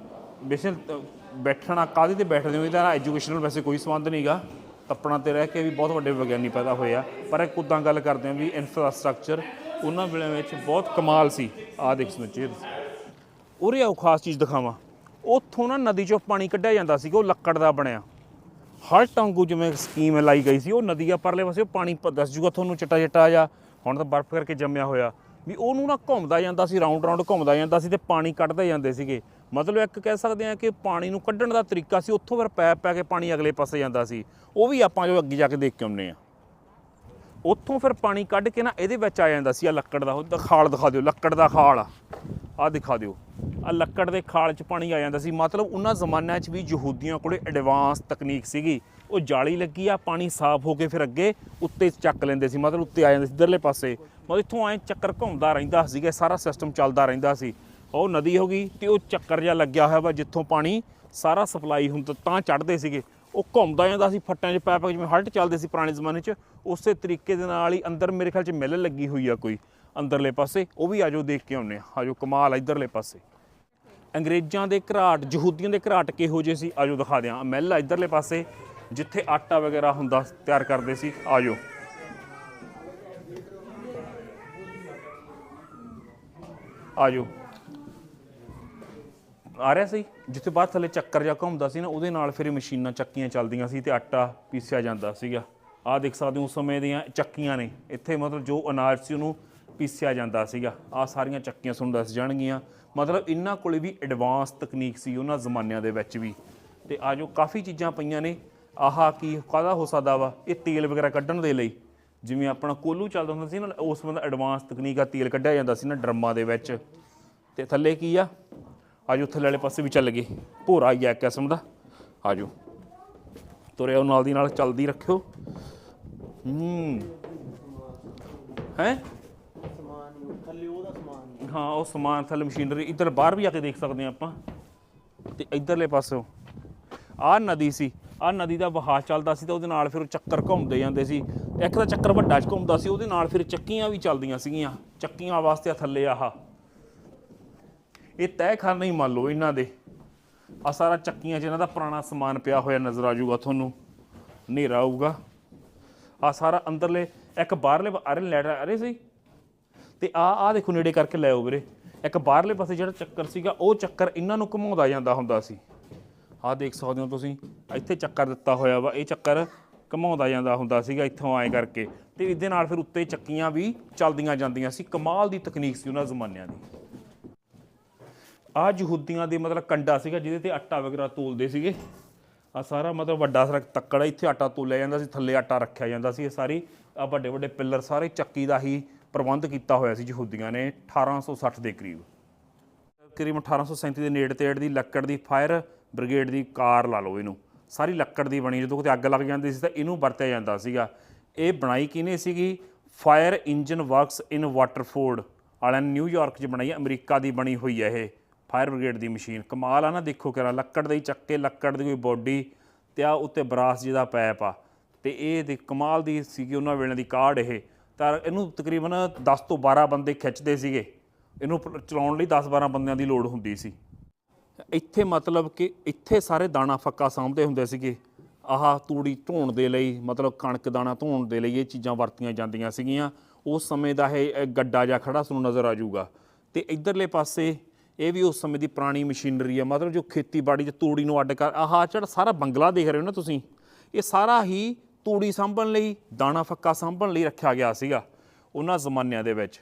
Speaker 1: ਬੇਸ਼ੱਕ ਬੈਠਣਾ, ਕਾਹਦੇ ਤੇ ਬੈਠਦੇ ਹੋ? ਇਹਦਾ ਐਜੂਕੇਸ਼ਨਲ ਵੈਸੇ ਕੋਈ ਸੰਬੰਧ ਨਹੀਂਗਾ ਤੱਪੜਾਂ ਤੇ ਰਹਿ ਕੇ ਵੀ ਬਹੁਤ ਵੱਡੇ ਵਿਗਿਆਨੀ ਪੈਦਾ ਹੋਏ ਆ। ਪਰ ਇੱਕ ਉਦਾਂ ਗੱਲ ਕਰਦੇ ਆ ਵੀ ਇਨਫਰਾਸਟ੍ਰਕਚਰ ਉਹਨਾਂ ਵੇਲੇ ਵਿੱਚ ਬਹੁਤ ਕਮਾਲ ਸੀ। ਆ ਦੇਖ ਸਮਝੇ ਉਰੇ ਆਓ, ਖਾਸ ਚੀਜ਼ ਦਿਖਾਵਾਂ। ਉੱਥੋਂ ਨਾ ਨਦੀ ਚੋਂ ਪਾਣੀ ਕੱਢਿਆ ਜਾਂਦਾ ਸੀਗਾ ਉਹ ਲੱਕੜ ਦਾ ਬਣਿਆ। ਹਰ ਟਾਂਗੂ ਜਿਵੇਂ ਸਕੀਮ ਲਾਈ ਗਈ ਸੀ, ਉਹ ਨਦੀ ਆ, ਪਰਲੇ ਪਾਸੇ ਉਹ ਪਾਣੀ ਪ- ਦੱਸ ਜੂਗਾ ਤੁਹਾਨੂੰ, ਚਿੱਟਾ ਚਿੱਟਾ ਜਾਂ ਹੁਣ ਤਾਂ ਬਰਫ਼ ਕਰਕੇ ਜੰਮਿਆ ਹੋਇਆ। ਵੀ ਉਹਨੂੰ ਨਾ ਘੁੰਮਦਾ ਜਾਂਦਾ ਸੀ ਰਾਉਂਡ ਰਾਉਂਡ ਘੁੰਮਦਾ ਜਾਂਦਾ ਸੀ ਤੇ ਪਾਣੀ ਕੱਢਦੇ ਜਾਂਦੇ ਸੀਗੇ। ਮਤਲਬ ਇੱਕ ਕਹਿ ਸਕਦੇ ਆ ਕਿ ਪਾਣੀ ਨੂੰ ਕੱਢਣ ਦਾ ਤਰੀਕਾ ਸੀ, ਉੱਥੋਂ ਫਿਰ ਪੈਪ ਪੈ ਕੇ ਪਾਣੀ ਅਗਲੇ ਪਾਸੇ ਜਾਂਦਾ ਸੀ। ਉਹ ਵੀ ਆਪਾਂ ਜੋ ਅੱਗੇ ਜਾ ਕੇ ਦੇਖ ਕੇ ਆਉਂਦੇ ਆ ਉੱਥੋਂ ਫਿਰ ਪਾਣੀ ਕੱਢ ਕੇ ਨਾ ਇਹਦੇ ਵਿੱਚ ਆ ਜਾਂਦਾ ਸੀ ਆ ਲੱਕੜ ਦਾ ਉਹ ਖਾਲ ਦਿਖਾ ਦਿਓ, ਲੱਕੜ ਦਾ ਖਾਲ। ਆ ਆ ਦਿਖਾ ਦਿਓ। ਆ ਲੱਕੜ ਦੇ ਖਾਲ 'ਚ ਪਾਣੀ ਆ ਜਾਂਦਾ ਸੀ। ਮਤਲਬ ਉਹਨਾਂ ਜ਼ਮਾਨਿਆਂ 'ਚ ਵੀ ਯਹੂਦੀਆਂ ਕੋਲੇ ਐਡਵਾਂਸ ਤਕਨੀਕ ਸੀਗੀ। ਉਹ ਜਾਲੀ ਲੱਗੀ ਆ, ਪਾਣੀ ਸਾਫ਼ ਹੋ ਕੇ ਫਿਰ ਅੱਗੇ ਉੱਤੇ ਚੱਕ ਲੈਂਦੇ ਸੀ। ਮਤਲਬ ਉੱਤੇ ਆ ਜਾਂਦੇ ਸੀ, ਇਧਰਲੇ ਪਾਸੇ। ਮਤਲਬ ਇੱਥੋਂ ਐ ਚੱਕਰ ਘੁੰਮਦਾ ਰਹਿੰਦਾ ਸੀਗਾ, ਸਾਰਾ ਸਿਸਟਮ ਚੱਲਦਾ ਰਹਿੰਦਾ ਸੀ। ਉਹ ਨਦੀ ਹੋ ਗਈ ਤੇ ਉਹ ਚੱਕਰ ਜਿਹਾ ਲੱਗਿਆ ਹੋਇਆ ਵਾ ਜਿੱਥੋਂ ਪਾਣੀ ਸਾਰਾ ਸਪਲਾਈ ਹੁੰਦਾ ਤਾਂ ਚੜ੍ਹਦੇ ਸੀਗੇ। ਉਹ ਘੁੰਮਦਾ ਜਾਂਦਾ ਸੀ ਫੱਟਾਂ 'ਚ, ਪੈਪ ਜਿਵੇਂ ਹਲਟ ਚੱਲਦੇ ਸੀ ਪੁਰਾਣੇ ਜ਼ਮਾਨੇ 'ਚ, ਉਸੇ ਤਰੀਕੇ ਦੇ ਨਾਲ ਹੀ ਅੰਦਰ ਮੇਰੇ ਖਿਆਲ 'ਚ ਮਿਲ ਲੱਗੀ ਹੋਈ ਆ ਕੋਈ ਅੰਦਰਲੇ ਪਾਸੇ। ਉਹ ਵੀ ਆਜੋ ਦੇਖ ਕੇ ਆਉਨੇ ਆ ਆਜੋ ਕਮਾਲ ਆ ਇਧਰਲੇ ਪਾਸੇ। ਅੰਗਰੇਜ਼ਾਂ ਦੇ ਘਰਾਟ, ਯਹੂਦੀਆਂ ਦੇ ਘਰਾਟ ਕਿਹੋ ਜਿਹੇ ਸੀ? ਆਜੋ ਦਿਖਾ ਦਿਆਂ। ਮਹਿਲ ਆ ਇਧਰਲੇ ਪਾਸੇ, ਜਿੱਥੇ ਆਟਾ ਵਗੈਰਾ ਹੁੰਦਾ ਤਿਆਰ ਕਰਦੇ ਸੀ। ਆਜੋ। ਆਜੋ। ਆ ਰਿਹਾ ਸੀ? ਜਿੱਥੇ ਬਾਅਦ ਥੱਲੇ ਚੱਕਰ ਜਿਹਾ ਘੁੰਮਦਾ ਸੀ ਨਾ, ਉਹਦੇ ਨਾਲ ਫਿਰ ਇਹ ਮਸ਼ੀਨਾਂ ਚੱਕੀਆਂ ਚੱਲਦੀਆਂ ਸੀ ਤੇ ਆਟਾ ਪੀਸਿਆ ਜਾਂਦਾ ਸੀਗਾ। ਆਹ ਦੇਖ ਸਕਦੇ ਹੋ ਉਸ ਸਮੇਂ ਦੀਆਂ ਚੱਕੀਆਂ ਨੇ। ਇੱਥੇ ਮਤਲਬ ਜੋ ਅਨਾਜ ਸੀ ਉਹਨੂੰ ਪੀਸਿਆ ਜਾਂਦਾ ਸੀਗਾ। ਆਹ ਸਾਰੀਆਂ ਚੱਕੀਆਂ ਤੁਹਾਨੂੰ ਦੱਸ ਜਾਣਗੀਆਂ। ਮਤਲਬ ਇਹਨਾਂ ਕੋਲੇ ਵੀ ਐਡਵਾਂਸ ਤਕਨੀਕ ਸੀ ਉਹਨਾਂ ਜ਼ਮਾਨਿਆਂ ਦੇ ਵਿੱਚ ਵੀ। ਤੇ ਆ ਜੋ ਕਾਫੀ ਚੀਜ਼ਾਂ ਪਈਆਂ ਨੇ, ਆਹ ਕੀ ਕਾਹਦਾ ਹੋ ਸਕਦਾ ਵਾ? ਇਹ ਤੇਲ ਵਗੈਰਾ ਕੱਢਣ ਦੇ ਲਈ। ਜਿਵੇਂ ਆਪਣਾ ਕੋਲੂ ਚੱਲਦਾ ਹੁੰਦਾ ਸੀ ਨਾ, ਉਸ ਬੰਦਾ ਐਡਵਾਂਸ ਤਕਨੀਕ ਆ, ਤੇਲ ਕੱਢਿਆ ਜਾਂਦਾ ਸੀ ਨਾ ਡਰਮਾਂ ਦੇ ਵਿੱਚ। ਤੇ ਥੱਲੇ ਕੀ ਆ? ਆਜੋ ਥੱਲੇ ਵਾਲੇ ਪਾਸੇ ਵੀ ਚੱਲ ਗਏ। ਭੋਰਾ ਹੀ ਆ ਇੱਕ ਕਿਸਮ ਦਾ। ਆਜੋ। ਤੁਰਿਓ ਨਾਲ ਦੀ ਨਾਲ, ਚੱਲਦੀ ਰੱਖਿਓ। ਹੂੰ। ਹੈ?
Speaker 2: ਸਮਾਨ ਥੱਲੇ ਉਹਦਾ ਸਮਾਨ ਹਾਂ,
Speaker 1: ਉਹ ਸਮਾਨ ਥੱਲੇ ਮਸ਼ੀਨਰੀ, ਇੱਧਰ ਬਾਹਰ ਵੀ ਆ ਕੇ ਦੇਖ ਸਕਦੇ ਆ ਆਪਾਂ। ਤੇ ਇੱਧਰਲੇ ਪਾਸੋਂ ਆਹ ਨਦੀ ਸੀ। ਆਹ ਨਦੀ ਦਾ ਵਹਾਅ ਚੱਲਦਾ ਸੀ ਤਾਂ ਉਹਦੇ ਨਾਲ ਫਿਰ ਉਹ ਚੱਕਰ ਘੁੰਮਦੇ ਜਾਂਦੇ ਸੀ। ਇੱਕ ਤਾਂ ਚੱਕਰ ਵੱਡਾ ਚ ਘੁੰਮਦਾ ਸੀ, ਉਹਦੇ ਨਾਲ ਫਿਰ ਚੱਕੀਆਂ ਵੀ ਚੱਲਦੀਆਂ ਸੀਗੀਆਂ। ਚੱਕੀਆਂ ਵਾਸਤੇ ਥੱਲੇ ਆਹ। ਇਹ ਤੈਅਖਾਨਾ ਹੀ ਮੰਨ ਲਓ ਇਹਨਾਂ ਦੇ। ਆ ਸਾਰਾ ਚੱਕੀਆਂ 'ਚ ਇਹਨਾਂ ਦਾ ਪੁਰਾਣਾ ਸਮਾਨ ਪਿਆ ਹੋਇਆ ਨਜ਼ਰ ਆ ਜਾਊਗਾ ਤੁਹਾਨੂੰ। ਹਨੇਰਾ ਆਊਗਾ। ਆ ਸਾਰਾ ਅੰਦਰਲੇ, ਇੱਕ ਬਾਹਰਲੇ ਅਰੇ ਲੈਟ ਅਰੇ ਸੀ ਤੇ ਆ ਆ ਦੇਖੋ ਨੇੜੇ ਕਰਕੇ ਲੈ ਆਓ ਵੀਰੇ। ਇੱਕ ਬਾਹਰਲੇ ਪਾਸੇ ਜਿਹੜਾ ਚੱਕਰ ਸੀਗਾ, ਉਹ ਚੱਕਰ ਇਹਨਾਂ ਨੂੰ ਘੁਮਾਉਂਦਾ ਜਾਂਦਾ ਹੁੰਦਾ ਸੀ। ਆਹ ਦੇਖ ਸਕਦੇ ਹੋ ਤੁਸੀਂ, ਇੱਥੇ ਚੱਕਰ ਦਿੱਤਾ ਹੋਇਆ ਵਾ, ਇਹ ਚੱਕਰ ਘੁਮਾਉਂਦਾ ਜਾਂਦਾ ਹੁੰਦਾ ਸੀਗਾ ਇੱਥੋਂ ਆਏ ਕਰਕੇ। ਤੇ ਇਹਦੇ ਨਾਲ ਫਿਰ ਉੱਤੇ ਚੱਕੀਆਂ ਵੀ ਚੱਲਦੀਆਂ ਜਾਂਦੀਆਂ ਸੀ। ਕਮਾਲ ਦੀ ਤਕਨੀਕ ਸੀ ਉਹਨਾਂ ਜ਼ਮਾਨਿਆਂ ਦੀ। ਆ ਯਹੂਦੀਆਂ ਦੇ ਮਤਲਬ ਕੰਡਾ ਸੀਗਾ ਜਿਹਦੇ ਤੇ ਆਟਾ ਵਗੈਰਾ ਤੋਲਦੇ ਸੀਗੇ। ਆ ਸਾਰਾ ਮਤਲਬ ਵੱਡਾ ਸਾਰਾ ਤੱਕੜ ਆ, ਇੱਥੇ ਆਟਾ ਤੋਲਿਆ ਜਾਂਦਾ ਸੀ ਥੱਲੇ ਆਟਾ ਰੱਖਿਆ ਜਾਂਦਾ ਸੀ। ਇਹ ਸਾਰੀ ਆ ਵੱਡੇ ਵੱਡੇ ਪਿੱਲਰ ਸਾਰੇ ਚੱਕੀ ਦਾ ਹੀ ਪ੍ਰਬੰਧ ਕੀਤਾ ਹੋਇਆ ਸੀ ਯਹੂਦੀਆਂ ਨੇ 1860 ਦੇ ਕਰੀਬ। ਕਰੀਬ 1837 ਦੇ ਨੇੜੇ ਤੇੜ ਦੀ ਲੱਕੜ ਦੀ ਫਾਇਰ ਬ੍ਰਿਗੇਡ ਦੀ ਕਾਰ ਲਾ ਲਓ ਇਹਨੂੰ। ਸਾਰੀ ਲੱਕੜ ਦੀ ਬਣੀ ਜਦੋਂ ਕਿਤੇ ਅੱਗ ਲੱਗ ਜਾਂਦੀ ਸੀ ਤਾਂ ਇਹਨੂੰ ਵਰਤਿਆ ਜਾਂਦਾ ਸੀਗਾ। ਇਹ ਬਣਾਈ ਕਿਹਨੇ ਸੀਗੀ? Fire engine works in Waterford ਵਾਲਿਆਂ ਨੇ ਨਿਊਯਾਰਕ 'ਚ ਬਣਾਈ ਅਮਰੀਕਾ ਦੀ ਬਣੀ ਹੋਈ ਹੈ ਇਹ। ਫਾਇਰ ਬ੍ਰਿਗੇਡ ਦੀ ਮਸ਼ੀਨ। ਕਮਾਲ ਆ ਨਾ, ਦੇਖੋ ਕਿਰਾ ਲੱਕੜ ਦੇ ਹੀ ਚੱਕੇ, ਲੱਕੜ ਦੀ ਕੋਈ ਬੋਡੀ ਤੇ ਆ ਉੱਤੇ ਬਰਾਸ ਜਿਹਦਾ ਪੈਪ ਆ। ਤੇ ਇਹ ਦੇ ਕਮਾਲ ਦੀ ਸੀਗੀ ਉਹਨਾਂ ਵੇਲੇ ਦੀ ਕਾਢ ਇਹ। ਤਾਂ ਇਹਨੂੰ ਤਕਰੀਬਨ 10 ਤੋਂ 12 ਬੰਦੇ ਖਿੱਚਦੇ ਸੀਗੇ। ਇਹਨੂੰ ਚਲਾਉਣ ਲਈ 10-12 ਬੰਦਿਆਂ ਦੀ ਲੋੜ ਹੁੰਦੀ ਸੀ। ਇੱਥੇ ਮਤਲਬ ਕਿ ਇੱਥੇ ਸਾਰੇ ਦਾਣਾ ਫੱਕਾ ਸਾਂਭਦੇ ਹੁੰਦੇ ਸੀਗੇ। ਆਹ ਤੂੜੀ ਧੋਣ ਦੇ ਲਈ, ਮਤਲਬ ਕਣਕ ਦਾਣਾ ਧੋਣ ਦੇ ਲਈ ਇਹ ਚੀਜ਼ਾਂ ਵਰਤੀਆਂ ਜਾਂਦੀਆਂ ਸੀਗੀਆਂ। ਉਸ ਸਮੇਂ ਦਾ ਇਹ ਗੱਡਾ ਜਿਹਾ ਖੜਾ ਤੁਹਾਨੂੰ ਨਜ਼ਰ ਆ ਜਾਊਗਾ। ਤੇ ਇਧਰਲੇ ਪਾਸੇ ਇਹ ਵੀ ਉਸ ਸਮੇਂ ਦੀ ਪੁਰਾਣੀ ਮਸ਼ੀਨਰੀ ਆ, ਮਤਲਬ ਜੋ ਖੇਤੀਬਾੜੀ 'ਚ ਤੂੜੀ ਨੂੰ ਅੱਡ ਕਰ, ਆਹ ਜਿਹੜਾ ਸਾਰਾ ਬੰਗਲਾ ਦੇਖ ਰਹੇ ਹੋ ਨਾ ਤੁਸੀਂ, ਇਹ ਸਾਰਾ ਹੀ ਤੂੜੀ ਸਾਂਭਣ ਲਈ, ਦਾਣਾ ਫੱਕਾ ਸਾਂਭਣ ਲਈ ਰੱਖਿਆ ਗਿਆ ਸੀਗਾ, ਉਹਨਾਂ ਜ਼ਮਾਨਿਆਂ ਦੇ ਵਿੱਚ।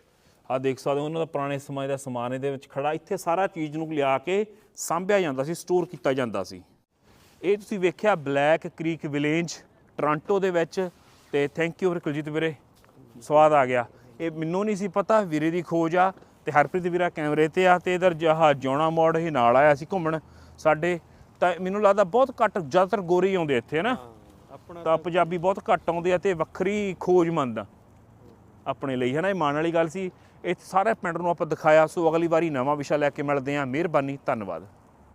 Speaker 1: ਆ ਦੇਖ ਸਕਦੇ ਹੋ, ਉਹਨਾਂ ਦਾ ਪੁਰਾਣੇ ਸਮੇਂ ਦਾ ਸਮਾਨ ਇਹਦੇ ਵਿੱਚ ਖੜਾ, ਇੱਥੇ ਸਾਰਾ ਚੀਜ਼ ਨੂੰ ਲਿਆ ਕੇ ਸਾਂਭਿਆ ਜਾਂਦਾ ਸੀ, ਸਟੋਰ ਕੀਤਾ ਜਾਂਦਾ ਸੀ। ਇਹ ਤੁਸੀਂ ਵੇਖਿਆ, ਬਲੈਕ ਕ੍ਰੀਕ ਵਿਲੇਜ, ਟੋਰਾਂਟੋ ਦੇ ਵਿੱਚ, ਤੇ ਥੈਂਕ ਯੂ ਕੁਲਜੀਤ ਵੀਰੇ, ਸਵਾਦ ਆ ਗਿਆ। ਇਹ ਮੈਨੂੰ ਨਹੀਂ ਸੀ ਪਤਾ, ਵੀਰੇ ਦੀ ਖੋਜ ਆ ਤੇ ਹਰਪ੍ਰੀਤ ਵੀਰਾ ਕੈਮਰੇ ਤੇ ਆ ਤੇ ਇਧਰ ਜਹਾ ਜੋਣਾ ਮੋੜ ਇਹ ਨਾਲ ਆਇਆ ਸੀ ਘੁੰਮਣ। ਸਾਡੇ ਤਾਂ ਮੈਨੂੰ ਲੱਗਦਾ ਬਹੁਤ ਘੱਟ ਜ਼ਿਆਦਾਤਰ ਗੋਰੇ ਹੀ ਆਉਂਦੇ ਇੱਥੇ ਨਾ?
Speaker 2: ਆਪਣਾ
Speaker 1: ਤਾਂ ਪੰਜਾਬੀ ਬਹੁਤ ਘੱਟ ਆਉਂਦੇ ਆ ਤੇ ਵੱਖਰੀ ਖੋਜਮੰਦ ਆ। ਆਪਣੇ ਲਈ ਹੈ ਨਾ? ਇਹ ਮਾਣ ਵਾਲੀ ਗੱਲ ਸੀ। ਇਹ ਸਾਰੇ ਪਿੰਡ ਨੂੰ ਆਪਾਂ ਦਿਖਾਇਆ ਸੋ ਅਗਲੀ ਵਾਰੀ ਨਵਾਂ ਵਿਸ਼ਾ ਲੈ ਕੇ ਮਿਲਦੇ ਹਾਂ। ਮਿਹਰਬਾਨੀ ਧੰਨਵਾਦ।